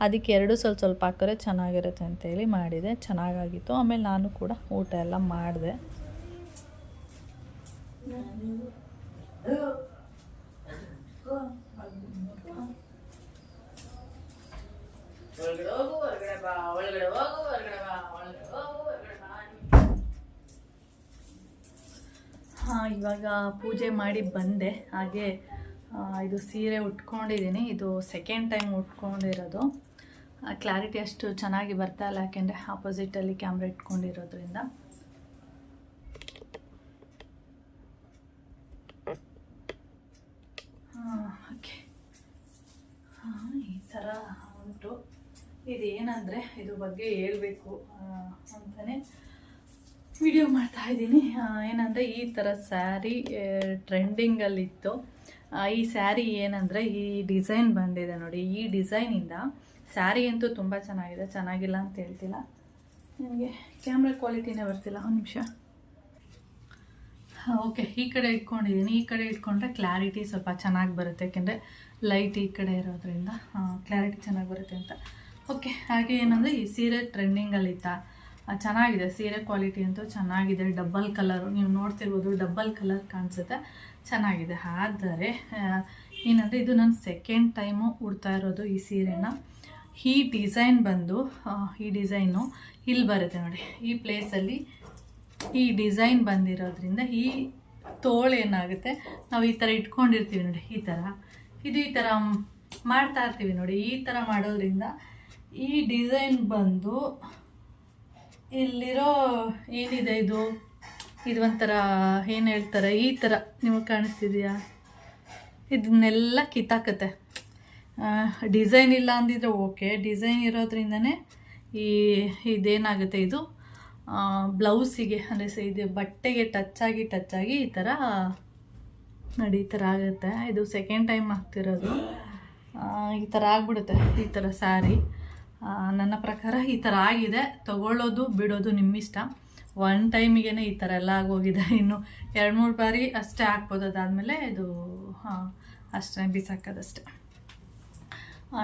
ಅದಕ್ಕೆ ಎರಡು ಸ್ವಲ್ಪ ಸ್ವಲ್ಪ ಹಾಕಿದ್ರೆ ಚೆನ್ನಾಗಿರುತ್ತೆ ಅಂತೇಳಿ ಮಾಡಿದೆ. ಚೆನ್ನಾಗಾಗಿತ್ತು. ಆಮೇಲೆ ನಾನು ಕೂಡ ಊಟ ಎಲ್ಲ ಮಾಡಿದೆ. ಒಳಗಡೆ ಹೋಗು ಹೊರಗಡೆ ಬಾ, ಒಳಗಡೆ ಹೋಗು ಹೊರಗಡೆ ಬಾ, ಒಳಗಡೆ ಹೋಗು ಹಾಂ, ಇವಾಗ ಪೂಜೆ ಮಾಡಿ ಬಂದೆ. ಹಾಗೆ ಇದು ಸೀರೆ ಉಟ್ಕೊಂಡಿದ್ದೀನಿ. ಇದು ಸೆಕೆಂಡ್ ಟೈಮ್ ಉಟ್ಕೊಂಡಿರೋದು. ಕ್ಲಾರಿಟಿ ಅಷ್ಟು ಚೆನ್ನಾಗಿ ಬರ್ತಾ ಇಲ್ಲ, ಯಾಕೆಂದರೆ ಆಪೋಸಿಟಲ್ಲಿ ಕ್ಯಾಮ್ರಾ ಇಟ್ಕೊಂಡಿರೋದ್ರಿಂದ ಓಕೆ ಹಾಂ ಈ ಥರ ಉಂಟು ಇದೇನಂದರೆ ಇದ್ರ ಬಗ್ಗೆ ಹೇಳಬೇಕು ಅಂತಲೇ ವಿಡಿಯೋ ಮಾಡ್ತಾ ಇದ್ದೀನಿ. ಏನಂದರೆ ಈ ಥರ ಸ್ಯಾರಿ ಟ್ರೆಂಡಿಂಗಲ್ಲಿತ್ತು. ಈ ಸ್ಯಾರಿ ಏನಂದರೆ ಈ ಡಿಸೈನ್ ಬಂದಿದೆ ನೋಡಿ. ಈ ಡಿಸೈನಿಂದ ಸ್ಯಾರಿ ಅಂತೂ ತುಂಬ ಚೆನ್ನಾಗಿದೆ. ಚೆನ್ನಾಗಿಲ್ಲ ಅಂತ ಹೇಳ್ತಿಲ್ಲ. ನನಗೆ ಕ್ಯಾಮ್ರಾ ಕ್ವಾಲಿಟಿನೇ ಬರ್ತಿಲ್ಲ. ಒಂದು ನಿಮಿಷ. ಓಕೆ ಈ ಕಡೆ ಇಟ್ಕೊಂಡಿದ್ದೀನಿ. ಈ ಕಡೆ ಇಟ್ಕೊಂಡ್ರೆ ಕ್ಲಾರಿಟಿ ಸ್ವಲ್ಪ ಚೆನ್ನಾಗಿ ಬರುತ್ತೆ. ಯಾಕೆಂದರೆ ಲೈಟ್ ಈ ಕಡೆ ಇರೋದ್ರಿಂದ ಕ್ಲಾರಿಟಿ ಚೆನ್ನಾಗಿ ಬರುತ್ತೆ ಅಂತ. ಓಕೆ ಹಾಗೆ ಏನಂದರೆ ಈ ಸೀರೆ ಟ್ರೆಂಡಿಂಗಲ್ಲಿತ್ತಾ ಚೆನ್ನಾಗಿದೆ, ಸೀರೆ ಕ್ವಾಲಿಟಿ ಅಂತೂ ಚೆನ್ನಾಗಿದೆ ಡಬ್ಬಲ್ ಕಲರು ನೀವು ನೋಡ್ತಿರ್ಬೋದು ಡಬ್ಬಲ್ ಕಲರ್ ಕಾಣಿಸುತ್ತೆ, ಚೆನ್ನಾಗಿದೆ. ಆದರೆ ಏನಂದರೆ ಇದು ನಾನು ಸೆಕೆಂಡ್ ಟೈಮು ಉಡ್ತಾ ಇರೋದು ಈ ಸೀರೆನ. ಈ ಡಿಸೈನ್ ಬಂದು ಈ ಡಿಸೈನು ಇಲ್ಲಿ ಬರುತ್ತೆ ನೋಡಿ. ಈ ಪ್ಲೇಸಲ್ಲಿ ಈ ಡಿಸೈನ್ ಬಂದಿರೋದ್ರಿಂದ ಈ ತೋಳು ಏನಾಗುತ್ತೆ? ನಾವು ಈ ಥರ ಇಟ್ಕೊಂಡಿರ್ತೀವಿ ನೋಡಿ, ಈ ಥರ ಇದು ಈ ಥರ ಮಾಡ್ತಾ ಇರ್ತೀವಿ ನೋಡಿ, ಈ ಥರ ಮಾಡೋದ್ರಿಂದ ಈ ಡಿಸೈನ್ ಬಂದು ಇಲ್ಲಿರೋ ಏನಿದೆ ಇದು? ಇದು ಒಂಥರ ಏನು ಹೇಳ್ತಾರೆ? ಈ ಥರ ನಿಮಗೆ ಕಾಣಿಸ್ತಿದೆಯಾ? ಇದನ್ನೆಲ್ಲ ಕಿತ್ತಾಕತ್ತೆ. ಡಿಸೈನ್ ಇಲ್ಲ ಅಂದಿದ್ರೆ ಓಕೆ. ಡಿಸೈನ್ ಇರೋದ್ರಿಂದನೇ ಈ ಇದೇನಾಗುತ್ತೆ ಇದು? ಬ್ಲೌಸಿಗೆ, ಅಂದರೆ ಇದು ಬಟ್ಟೆಗೆ ಟಚ್ ಆಗಿ ಟಚ್ ಆಗಿ ಈ ಥರ ನಡಿ ಈ ಥರ ಆಗುತ್ತೆ. ಇದು ಸೆಕೆಂಡ್ ಟೈಮ್ ಆಗ್ತಿರೋದು ಈ ಥರ ಆಗ್ಬಿಡುತ್ತೆ ಈ ಥರ ಸ್ಯಾರಿ ನನ್ನ ಪ್ರಕಾರ ಈ ಥರ ಆಗಿದೆ. ತಗೊಳ್ಳೋದು, ಬಿಡೋದು ನಿಮ್ಮಿಷ್ಟ. ಒನ್ ಟೈಮಿಗೆ ಈ ಥರ ಎಲ್ಲ ಆಗೋಗಿದೆ. ಇನ್ನು ಎರಡು ಮೂರು ಬಾರಿ ಅಷ್ಟೇ ಹಾಕ್ಬೋದು ಅದಾದಮೇಲೆ ಇದು, ಹಾಂ, ಅಷ್ಟೇ ಬಿಸಾಕೋದಷ್ಟೇ.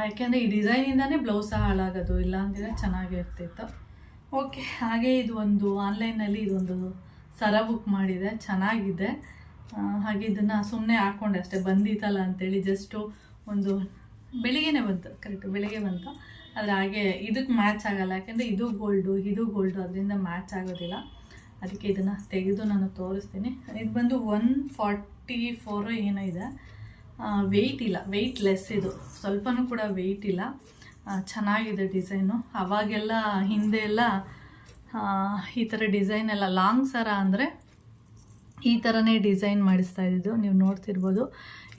ಯಾಕೆಂದರೆ ಈ ಡಿಸೈನಿಂದನೇ ಬ್ಲೌಸ್ ಹಾಳಾಗೋದು. ಇಲ್ಲ ಅಂದಿದ್ರೆ ಚೆನ್ನಾಗಿರ್ತಿತ್ತು ಓಕೆ, ಹಾಗೆ ಇದು ಒಂದು ಆನ್ಲೈನಲ್ಲಿ ಇದೊಂದು ಸರ ಬುಕ್ ಮಾಡಿದೆ. ಚೆನ್ನಾಗಿದೆ. ಹಾಗೆ ಇದನ್ನು ಸುಮ್ಮನೆ ಹಾಕ್ಕೊಂಡೆ ಅಷ್ಟೇ. ಬಂದಿತ್ತಲ್ಲ ಅಂತೇಳಿ ಜಸ್ಟು ಒಂದು ಬೆಳಿಗ್ಗೆನೇ ಬಂತು. ಕರೆಕ್ಟು ಬೆಳಿಗ್ಗೆ ಬಂತು. ಆದರೆ ಹಾಗೆ ಇದಕ್ಕೆ ಮ್ಯಾಚ್ ಆಗಲ್ಲ. ಯಾಕೆಂದರೆ ಇದು ಗೋಲ್ಡು ಇದು ಗೋಲ್ಡು ಅದರಿಂದ ಮ್ಯಾಚ್ ಆಗೋದಿಲ್ಲ. ಅದಕ್ಕೆ ಇದನ್ನು ತೆಗೆದು ನಾನು ತೋರಿಸ್ತೀನಿ. ಇದು ಬಂದು ಒನ್ ಫಾರ್ಟಿ ಫೋರು ಏನೋ ಇದೆ. ವೆಯ್ಟ್ ಇಲ್ಲ. ವೆಯ್ಟ್ ಲೆಸ್ ಇದು. ಸ್ವಲ್ಪನೂ ಕೂಡ ವೆಯ್ಟ್ ಇಲ್ಲ. ಚೆನ್ನಾಗಿದೆ ಡಿಸೈನು ಅವಾಗೆಲ್ಲ, ಹಿಂದೆ ಎಲ್ಲ ಈ ಥರ ಡಿಸೈನ್ ಎಲ್ಲ ಲಾಂಗ್ ಸರ ಅಂದರೆ ಈ ಥರನೇ ಡಿಸೈನ್ ಮಾಡಿಸ್ತಾ ಇದ್ದಿದ್ದು. ನೀವು ನೋಡ್ತಿರ್ಬೋದು.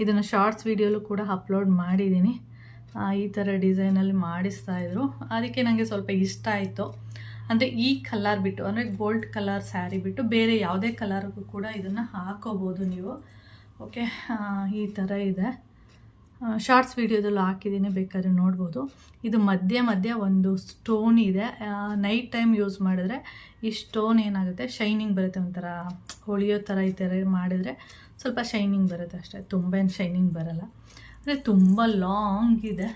ಇದನ್ನು ಶಾರ್ಟ್ಸ್ ವೀಡಿಯೋಲು ಕೂಡ ಅಪ್ಲೋಡ್ ಮಾಡಿದ್ದೀನಿ. ಈ ಥರ ಡಿಸೈನಲ್ಲಿ ಮಾಡಿಸ್ತಾ ಇದ್ರು. ಅದಕ್ಕೆ ನನಗೆ ಸ್ವಲ್ಪ ಇಷ್ಟ ಆಯಿತು. ಅಂದರೆ ಈ ಕಲರ್ ಬಿಟ್ಟು, ಅಂದರೆ ಗೋಲ್ಡ್ ಕಲರ್ ಸ್ಯಾರಿ ಬಿಟ್ಟು ಬೇರೆ ಯಾವುದೇ ಕಲರ್ಗೂ ಕೂಡ ಇದನ್ನು ಹಾಕೋಬೋದು ನೀವು. ಓಕೆ ಈ ಥರ ಇದೆ. ಶಾರ್ಟ್ಸ್ ವೀಡಿಯೋದಲ್ಲೂ ಹಾಕಿದ್ದೀನಿ, ಬೇಕಾದ್ರೆ ನೋಡ್ಬೋದು. ಇದು ಮಧ್ಯೆ ಮಧ್ಯೆ ಒಂದು ಸ್ಟೋನ್ ಇದೆ. ನೈಟ್ ಟೈಮ್ ಯೂಸ್ ಮಾಡಿದ್ರೆ ಈ ಸ್ಟೋನ್ ಏನಾಗುತ್ತೆ? ಶೈನಿಂಗ್ ಬರುತ್ತೆ ಒಂಥರ. ಹೊಳಿಯೋ ಥರ ಈ ಥರ ಮಾಡಿದರೆ ಸ್ವಲ್ಪ ಶೈನಿಂಗ್ ಬರುತ್ತೆ ಅಷ್ಟೇ. ತುಂಬ ಶೈನಿಂಗ್ ಬರಲ್ಲ. ಅಂದರೆ ತುಂಬ ಲಾಂಗ್ ಇದೆ.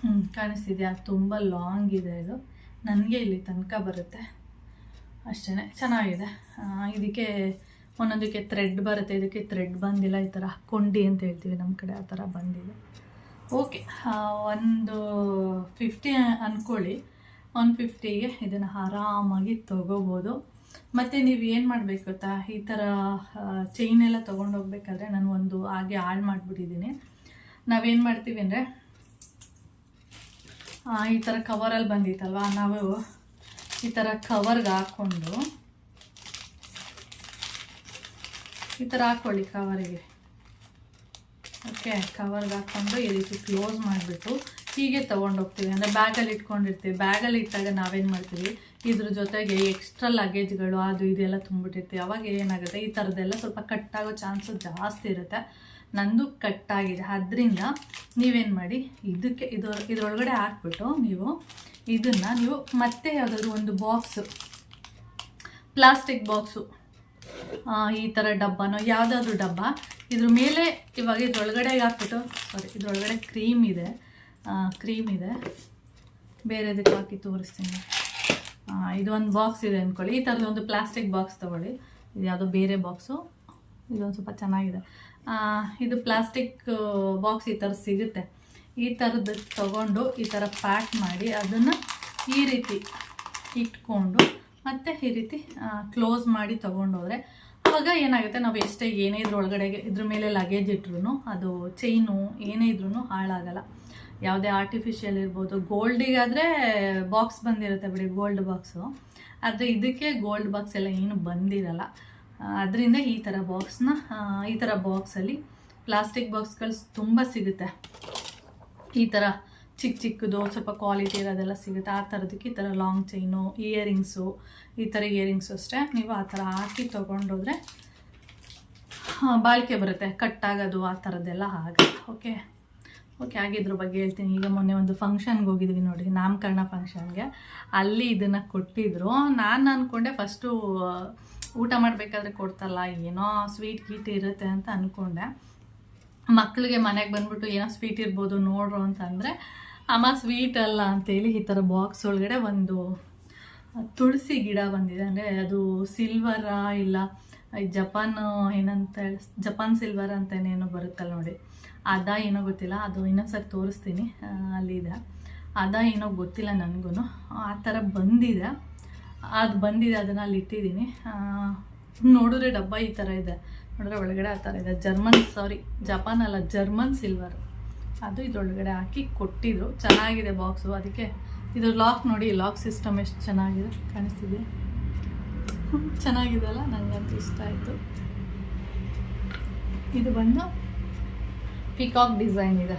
ಹ್ಞೂ ಕಾಣಿಸ್ತಿದೆಯಾ? ತುಂಬ ಲಾಂಗ್ ಇದೆ ಇದು. ನನಗೆ ಇಲ್ಲಿ ತನಕ ಬರುತ್ತೆ. ಅಷ್ಟೇ ಚೆನ್ನಾಗಿದೆ. ಇದಕ್ಕೆ ಒಂದೊಂದಕ್ಕೆ ಥ್ರೆಡ್ ಬರುತ್ತೆ. ಇದಕ್ಕೆ ಥ್ರೆಡ್ ಬಂದಿಲ್ಲ, ಈ ಥರ ಕೊಂಡಿ ಅಂತ ಹೇಳ್ತೀವಿ ನಮ್ಮ ಕಡೆ, ಆ ಥರ ಬಂದಿದೆ. ಓಕೆ ಒಂದು ಫಿಫ್ಟಿ ಅಂದ್ಕೊಳ್ಳಿ ಒನ್ ಫಿಫ್ಟಿಗೆ ಇದನ್ನು ಆರಾಮಾಗಿ ತೊಗೋಬೋದು. ಮತ್ತು ನೀವು ಏನು ಮಾಡಬೇಕು ಗೊತ್ತಾ? ಈ ಥರ ಚೈನ್ ಎಲ್ಲ ತೊಗೊಂಡು ಹೋಗ್ಬೇಕಾದ್ರೆ ನಾನು ಒಂದು ಹಾಗೆ ಹಾಳು ಮಾಡಿಬಿಟ್ಟಿದ್ದೀನಿ. ನಾವೇನು ಮಾಡ್ತೀವಿ ಅಂದರೆ ಈ ಥರ ಕವರಲ್ಲಿ ಬಂದಿತ್ತಲ್ವ? ನಾವು ಈ ಥರ ಕವರ್ಗೆ ಹಾಕ್ಕೊಂಡು ಈ ಥರ ಹಾಕ್ಕೊಳ್ಳಿ ಕವರಿಗೆ ಓಕೆ ಕವರ್ಗೆ ಹಾಕ್ಕೊಂಡು ಈ ರೀತಿ ಕ್ಲೋಸ್ ಮಾಡಿಬಿಟ್ಟು ಹೀಗೆ ತೊಗೊಂಡೋಗ್ತೀವಿ ಅಂದರೆ ಬ್ಯಾಗಲ್ಲಿ ಇಟ್ಕೊಂಡಿರ್ತೀವಿ. ಬ್ಯಾಗಲ್ಲಿ ಇಟ್ಟಾಗ ನಾವೇನು ಮಾಡ್ತೀವಿ? ಇದ್ರ ಜೊತೆಗೆ ಎಕ್ಸ್ಟ್ರಾ ಲಗೇಜ್ಗಳು ಅದು ಇದೆಲ್ಲ ತುಂಬಿಟ್ಟಿರ್ತೀವಿ. ಅವಾಗ ಏನಾಗುತ್ತೆ, ಈ ಥರದ್ದೆಲ್ಲ ಸ್ವಲ್ಪ ಕಟ್ಟಾಗೋ ಚಾನ್ಸು ಜಾಸ್ತಿ ಇರುತ್ತೆ. ನಂದು ಕಟ್ಟಾಗಿದೆ ಅದರಿಂದ ನೀವೇನು ಮಾಡಿ, ಇದಕ್ಕೆ ಇದು, ಇದರೊಳಗಡೆ ಹಾಕ್ಬಿಟ್ಟು ನೀವು ಇದನ್ನು ನೀವು ಮತ್ತೆ ಯಾವುದಾದ್ರು ಒಂದು ಬಾಕ್ಸು ಪ್ಲಾಸ್ಟಿಕ್ ಬಾಕ್ಸು ಈ ಥರ ಡಬ್ಬನೋ, ಯಾವುದಾದ್ರೂ ಡಬ್ಬ, ಇದ್ರ ಮೇಲೆ ಇವಾಗ ಇದ್ರೊಳಗಡೆ ಹಾಕ್ಬಿಟ್ಟು ಸಾರಿ ಇದ್ರೊಳಗಡೆ ಕ್ರೀಮ್ ಇದೆ. ಕ್ರೀಮ್ ಇದೆ. ಬೇರೆದಕ್ಕೆ ಹಾಕಿ ತೋರಿಸ್ತೀನಿ. ಆ, ಇದು ಒಂದು ಬಾಕ್ಸ್ ಇದೆ ಅಂದ್ಕೊಳ್ಳಿ ಈ ಥರದ್ದು ಒಂದು ಪ್ಲಾಸ್ಟಿಕ್ ಬಾಕ್ಸ್ ತೊಗೊಳ್ಳಿ. ಇದು ಯಾವುದೋ ಬೇರೆ ಬಾಕ್ಸು ಇದೊಂದು ಸ್ವಲ್ಪ ಚೆನ್ನಾಗಿದೆ. ಇದು ಪ್ಲಾಸ್ಟಿಕ್ ಬಾಕ್ಸ್ ಈ ಥರ ಸಿಗುತ್ತೆ. ಈ ಥರದ್ದು ತೊಗೊಂಡು ಈ ಥರ ಪ್ಯಾಕ್ ಮಾಡಿ ಅದನ್ನು ಈ ರೀತಿ ಇಟ್ಕೊಂಡು ಮತ್ತೆ ಈ ರೀತಿ ಕ್ಲೋಸ್ ಮಾಡಿ ತೊಗೊಂಡೋದ್ರೆ ಆವಾಗ ಏನಾಗುತ್ತೆ? ನಾವು ಎಷ್ಟೇ ಏನೇ ಇದ್ರ ಒಳಗಡೆ ಇದ್ರ ಮೇಲೆ ಲಗೇಜ್ ಇಟ್ರು ಅದು ಚೈನು ಏನೇ ಇದ್ರೂ ಹಾಳಾಗಲ್ಲ. ಯಾವುದೇ ಆರ್ಟಿಫಿಷಿಯಲ್ ಇರ್ಬೋದು. ಗೋಲ್ಡಿಗಾದರೆ ಬಾಕ್ಸ್ ಬಂದಿರುತ್ತೆ ಬಿಡಿ ಗೋಲ್ಡ್ ಬಾಕ್ಸು ಆದರೆ ಇದಕ್ಕೆ ಗೋಲ್ಡ್ ಬಾಕ್ಸ್ ಎಲ್ಲ ಏನು ಬಂದಿರಲ್ಲ. ಅದರಿಂದ ಈ ಥರ ಬಾಕ್ಸ್ನ ಈ ಥರ ಬಾಕ್ಸಲ್ಲಿ ಪ್ಲಾಸ್ಟಿಕ್ ಬಾಕ್ಸ್ಗಳು ತುಂಬ ಸಿಗುತ್ತೆ. ಈ ಥರ ಚಿಕ್ಕ ಚಿಕ್ಕದು, ಸ್ವಲ್ಪ ಕ್ವಾಲಿಟಿ ಇರೋದೆಲ್ಲ ಸಿಗುತ್ತೆ. ಆ ಥರದಕ್ಕೆ ಈ ಥರ ಲಾಂಗ್ ಚೈನು ಇಯರಿಂಗ್ಸು ಈ ಥರ ಇಯರಿಂಗ್ಸು ಅಷ್ಟೇ. ನೀವು ಆ ಥರ ಹಾಕಿ ತೊಗೊಂಡೋದ್ರೆ ಬಾಳಿಕೆ ಬರುತ್ತೆ. ಕಟ್ಟಾಗೋದು ಆ ಥರದ್ದೆಲ್ಲ ಆಗುತ್ತೆ ಓಕೆ ಓಕೆ ಹಾಗೆ ಇದ್ರ ಬಗ್ಗೆ ಹೇಳ್ತೀನಿ. ಈಗ ಮೊನ್ನೆ ಒಂದು ಫಂಕ್ಷನ್ಗೆ ಹೋಗಿದ್ವಿ ನೋಡಿ, ನಾಮಕರಣ ಫಂಕ್ಷನ್ಗೆ ಅಲ್ಲಿ ಇದನ್ನು ಕೊಟ್ಟಿದ್ರು. ನಾನು ಅಂದ್ಕೊಂಡೆ ಫಸ್ಟು ಊಟ ಮಾಡಬೇಕಾದ್ರೆ ಕೊಡ್ತಲ್ಲ, ಏನೋ ಸ್ವೀಟ್ ಗೀಟ್ ಇರುತ್ತೆ ಅಂತ ಅಂದ್ಕೊಂಡೆ ಮಕ್ಕಳಿಗೆ ಮನೆಗೆ ಬಂದ್ಬಿಟ್ಟು ಏನೋ ಸ್ವೀಟ್ ಇರ್ಬೋದು ನೋಡ್ರು ಅಂತಂದರೆ, ಅಮ್ಮ ಸ್ವೀಟ್ ಅಲ್ಲ ಅಂತೇಳಿ ಈ ಥರ ಬಾಕ್ಸ್ ಒಳಗಡೆ ಒಂದು ತುಳಸಿ ಗಿಡ ಬಂದಿದೆ. ಅಂದರೆ ಅದು ಸಿಲ್ವರ ಇಲ್ಲ ಜಪಾನ್ ಏನಂತ ಜಪಾನ್ ಸಿಲ್ವರ್ ಅಂತ ಏನೋ ಬರುತ್ತಲ್ಲ ನೋಡಿ. ಅದ ಏನೋ ಗೊತ್ತಿಲ್ಲ, ಅದು ಇನ್ನೊಂದ್ಸರಿ ತೋರಿಸ್ತೀನಿ ಅಲ್ಲಿದೆ ಅದ ಏನೋ ಗೊತ್ತಿಲ್ಲ ನನಗೂ ಆ ಥರ ಬಂದಿದೆ. ಅದು ಬಂದಿದೆ, ಅದನ್ನು ಅಲ್ಲಿ ಇಟ್ಟಿದ್ದೀನಿ. ನೋಡಿದ್ರೆ ಡಬ್ಬ ಈ ಥರ ಇದೆ. ನೋಡಿದ್ರೆ ಒಳಗಡೆ ಆ ಥರ ಇದೆ. ಜರ್ಮನ್, ಸಾರಿ, ಜಪಾನ್ ಅಲ್ಲ, ಜರ್ಮನ್ ಸಿಲ್ವರ್. ಅದು ಇದ್ರೊಳಗಡೆ ಹಾಕಿ ಕೊಟ್ಟಿದ್ರು. ಚೆನ್ನಾಗಿದೆ ಬಾಕ್ಸು. ಅದಕ್ಕೆ ಇದು ಲಾಕ್ ನೋಡಿ, ಲಾಕ್ ಸಿಸ್ಟಮ್ ಎಷ್ಟು ಚೆನ್ನಾಗಿದೆ ಕಾಣಿಸ್ತಿದೆ. ಚೆನ್ನಾಗಿದೆ ಅಲ್ಲ? ನನಗಂತೂ ಇಷ್ಟ ಆಯಿತು. ಇದು ಬಂದು ಪಿಕಾಕ್ ಡಿಸೈನ್ ಇದೆ.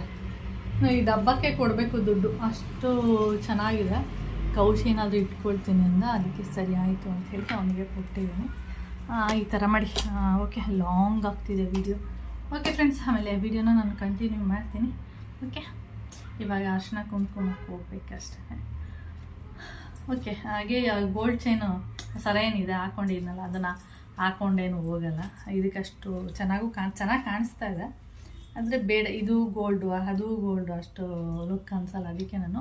ನಾವು ಈ ಡಬ್ಬಕ್ಕೆ ಕೊಡಬೇಕು ದುಡ್ಡು. ಅಷ್ಟು ಚೆನ್ನಾಗಿದೆ. ಕೌಶಿ ಏನಾದರೂ ಇಟ್ಕೊಳ್ತೀನಿ ಅಂದ ಅದಕ್ಕೆ ಸರಿ ಆಯಿತು ಅಂತ ಹೇಳಿ ಅವನಿಗೆ ಕೊಟ್ಟಿದ್ದೀನಿ. ಈ ಥರ ಮಾಡಿ. ಓಕೆ ಲಾಂಗ್ ಆಗ್ತಿದೆ ವಿಡಿಯೋ ಓಕೆ ಫ್ರೆಂಡ್ಸ್ ಆಮೇಲೆ ವಿಡಿಯೋನ ನಾನು ಕಂಟಿನ್ಯೂ ಮಾಡ್ತೀನಿ. ಓಕೆ ಇವಾಗ ಅರ್ಶನ ಕುಂಕುಮಕ್ಕೆ ಹೋಗ್ಬೇಕಷ್ಟೇ. ಓಕೆ ಹಾಗೆ ಗೋಲ್ಡ್ ಚೈನು ಸರ ಏನಿದೆ ಹಾಕೊಂಡಿದ್ನಲ್ಲ, ಅದನ್ನು ಹಾಕೊಂಡೇನು ಹೋಗಲ್ಲ. ಇದಕ್ಕಷ್ಟು ಚೆನ್ನಾಗೂ ಕಾಣ್, ಚೆನ್ನಾಗಿ ಕಾಣಿಸ್ತಾ ಇದೆ. ಆದರೆ ಬೇಡ, ಇದು ಗೋಲ್ಡು ಅದು ಗೋಲ್ಡು ಅಷ್ಟು ಲುಕ್ ಅನ್ಸಲ್ಲ, ಅದಕ್ಕೆ ನಾನು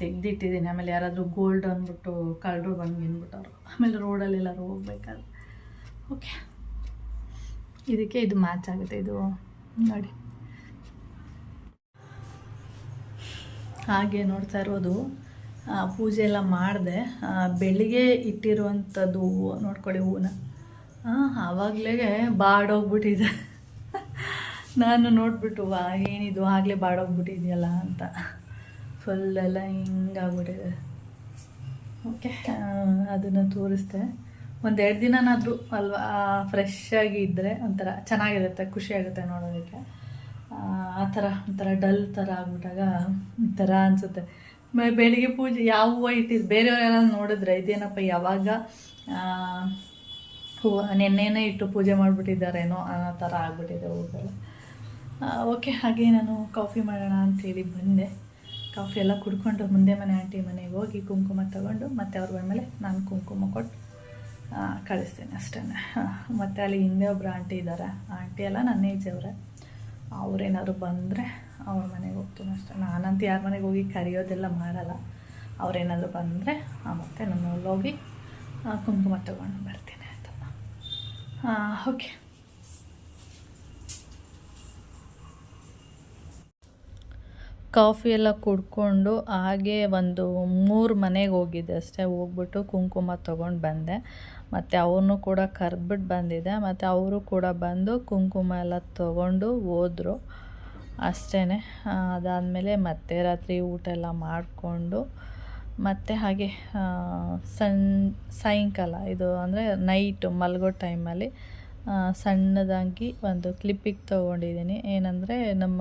ತೆಗೆದಿಟ್ಟಿದ್ದೀನಿ. ಆಮೇಲೆ ಯಾರಾದರೂ ಗೋಲ್ಡ್ ಅಂದ್ಬಿಟ್ಟು, ಕಳ್ಳರು ಬಂದು ನಿಂದ್ಬಿಟ್ಟವ್ರು ಆಮೇಲೆ ರೋಡಲ್ಲಿ ಎಲ್ಲರೂ ಹೋಗ್ಬೇಕಾದ್ರೆ. ಓಕೆ ಇದಕ್ಕೆ ಇದು ಮ್ಯಾಚ್ ಆಗುತ್ತೆ, ಇದು ನೋಡಿ. ಹಾಗೆ ನೋಡ್ತಾ ಇರೋದು ಪೂಜೆ ಎಲ್ಲ ಮಾಡಿದೆ. ಬೆಳಿಗ್ಗೆ ಇಟ್ಟಿರುವಂಥದ್ದು ಹೂವು ನೋಡ್ಕೊಳ್ಳಿ ಹೂವನ್ನ ಆವಾಗಲೇ ಬಾಡೋಗ್ಬಿಟ್ಟಿದೆ. ನಾನು ನೋಡಿಬಿಟ್ಟು ವಾ ಏನಿದು? ಆಗಲೇ ಬಾಡೋಗ್ಬಿಟ್ಟಿದೆಯಲ್ಲ ಅಂತ. ಫುಲ್ ಎಲ್ಲ ಹಿಂಗಾಗ್ಬಿಟ್ಟಿದೆ. ಓಕೆ ಅದನ್ನು ತೋರಿಸ್ದೆ. ಒಂದೆರಡು ದಿನನಾದರೂ ಅಲ್ವಾ ಫ್ರೆಶ್ ಆಗಿ ಇದ್ದರೆ ಒಂಥರ ಚೆನ್ನಾಗಿರುತ್ತೆ ಖುಷಿಯಾಗುತ್ತೆ ನೋಡೋದಕ್ಕೆ. ಆ, ಥರ ಒಂಥರ ಡಲ್ ಥರ ಆಗ್ಬಿಟ್ಟಾಗ ಒಂಥರ ಅನಿಸುತ್ತೆ. ಬೆಳಿಗ್ಗೆ ಪೂಜೆ ಯಾವ ಹೂವು ಇಟ್ಟಿದ್ದು ಬೇರೆಯವರೆಲ್ಲ ನೋಡಿದ್ರೆ ಇದೇನಪ್ಪ ಯಾವಾಗ ಹೂವು ನೆನ್ನೆನೇ ಇಟ್ಟು ಪೂಜೆ ಮಾಡಿಬಿಟ್ಟಿದ್ದಾರೇನೋ ಆ ಥರ ಆಗ್ಬಿಟ್ಟಿದೆ ಹೂವುಗಳು ಓಕೆ, ಹಾಗೆ ನಾನು ಕಾಫಿ ಮಾಡೋಣ ಅಂಥೇಳಿ ಬಂದೆ. ಕಾಫಿ ಎಲ್ಲ ಕುಡ್ಕೊಂಡು ಮುಂದೆ ಮನೆ ಆಂಟಿ ಮನೆಗೆ ಹೋಗಿ ಕುಂಕುಮ ತಗೊಂಡು ಮತ್ತೆ ಅವ್ರ ಮೇಲೆ ನಾನು ಕುಂಕುಮ ಕೊಟ್ಟು ಕಳಿಸ್ತೀನಿ ಅಷ್ಟೇ [LAUGHS] ಮತ್ತು ಅಲ್ಲಿ ಹಿಂದೆ ಒಬ್ಬರು ಆಂಟಿ ಇದ್ದಾರೆ ಆಂಟಿ ಎಲ್ಲ ನನ್ನ ಏಜ್ ಅವರೇ. ಅವ್ರೇನಾದ್ರು ಬಂದರೆ ಅವ್ರ ಮನೆಗೆ ಹೋಗ್ತೀನಿ ಅಷ್ಟೇ. ನಾನಂತೂ ಯಾರ ಮನೆಗೆ ಹೋಗಿ ಕರೆಯೋದೆಲ್ಲ ಮಾಡಲ್ಲ. ಅವ್ರೇನಾದರೂ ಬಂದರೆ ಮತ್ತೆ ನಾನು ಅಲ್ಲೋಗಿ ಕುಂಕುಮ ತಗೊಂಡು ಬರ್ತೀನಿ ಆಯಿತಾ? ಓಕೆ. ಕಾಫಿ ಎಲ್ಲ ಕುಡ್ಕೊಂಡು ಹಾಗೆ ಒಂದು ಮೂರು ಮನೆಗೆ ಹೋಗಿದ್ದೆ ಅಷ್ಟೇ. ಹೋಗ್ಬಿಟ್ಟು ಕುಂಕುಮ ತೊಗೊಂಡು ಬಂದೆ. ಮತ್ತು ಅವ್ರನ್ನೂ ಕೂಡ ಕರೆದ್ಬಿಟ್ಟು ಬಂದಿದ್ದೆ. ಮತ್ತು ಅವರು ಕೂಡ ಬಂದು ಕುಂಕುಮ ಎಲ್ಲ ತೊಗೊಂಡು ಹೋದರು. ಅಷ್ಟೇ ಅದಾದಮೇಲೆ ಮತ್ತೆ ರಾತ್ರಿ ಊಟ ಎಲ್ಲ ಮಾಡಿಕೊಂಡು ಮತ್ತು ಹಾಗೆ ಸಣ್ಣ ಸಾಯಂಕಾಲ ಇದು ಅಂದರೆ ನೈಟು ಮಲಗೋ ಟೈಮಲ್ಲಿ ಸಣ್ಣದಾಗಿ ಒಂದು ಕ್ಲಿಪ್ಪಿಗೆ ತೊಗೊಂಡಿದ್ದೀನಿ. ಏನಂದರೆ ನಮ್ಮ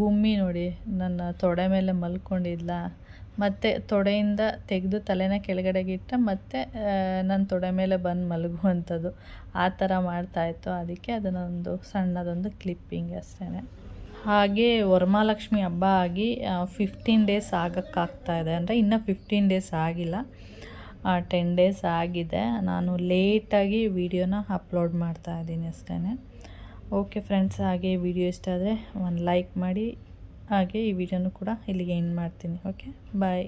ಗುಮ್ಮಿ ನೋಡಿ, ನನ್ನ ತೊಡೆ ಮೇಲೆ ಮಲ್ಕೊಂಡಿದ್ಲ. ಮತ್ತು ತೊಡೆಯಿಂದ ತೆಗೆದು ತಲೆನ ಕೆಳಗಡೆಗೆ ಇಟ್ಟ, ಮತ್ತು ನನ್ನ ತೊಡೆ ಮೇಲೆ ಬಂದು ಮಲಗುವಂಥದ್ದು. ಆ ಥರ ಮಾಡ್ತಾಯಿತ್ತು ಅದಕ್ಕೆ ಅದನ್ನೊಂದು ಸಣ್ಣದೊಂದು ಕ್ಲಿಪ್ಪಿಂಗ್ ಅಷ್ಟೇ ಹಾಗೆ ವರಮಹಾಲಕ್ಷ್ಮಿ ಹಬ್ಬ ಆಗಿ ಫಿಫ್ಟೀನ್ ಡೇಸ್ ಆಗೋಕ್ಕಾಗ್ತಾ ಇದೆ. ಅಂದರೆ ಇನ್ನೂ ಫಿಫ್ಟೀನ್ ಡೇಸ್ ಆಗಿಲ್ಲ. ಟೆನ್ ಡೇಸ್ ಆಗಿದೆ. ನಾನು ಲೇಟಾಗಿ ವಿಡಿಯೋನ ಅಪ್ಲೋಡ್ ಮಾಡ್ತಾ ಇದ್ದೀನಿ ಅಷ್ಟೇ ಓಕೆ ಫ್ರೆಂಡ್ಸ್, ಹಾಗೆ ವಿಡಿಯೋ ಇಷ್ಟ ಆದರೆ ಒಂದು ಲೈಕ್ ಮಾಡಿ, ಹಾಗೆ ಈ ವಿಡಿಯೋನು ಕೂಡ ಇಲ್ಲಿಗೆ ಎಂಡ್ ಮಾಡ್ತೀನಿ. Okay bye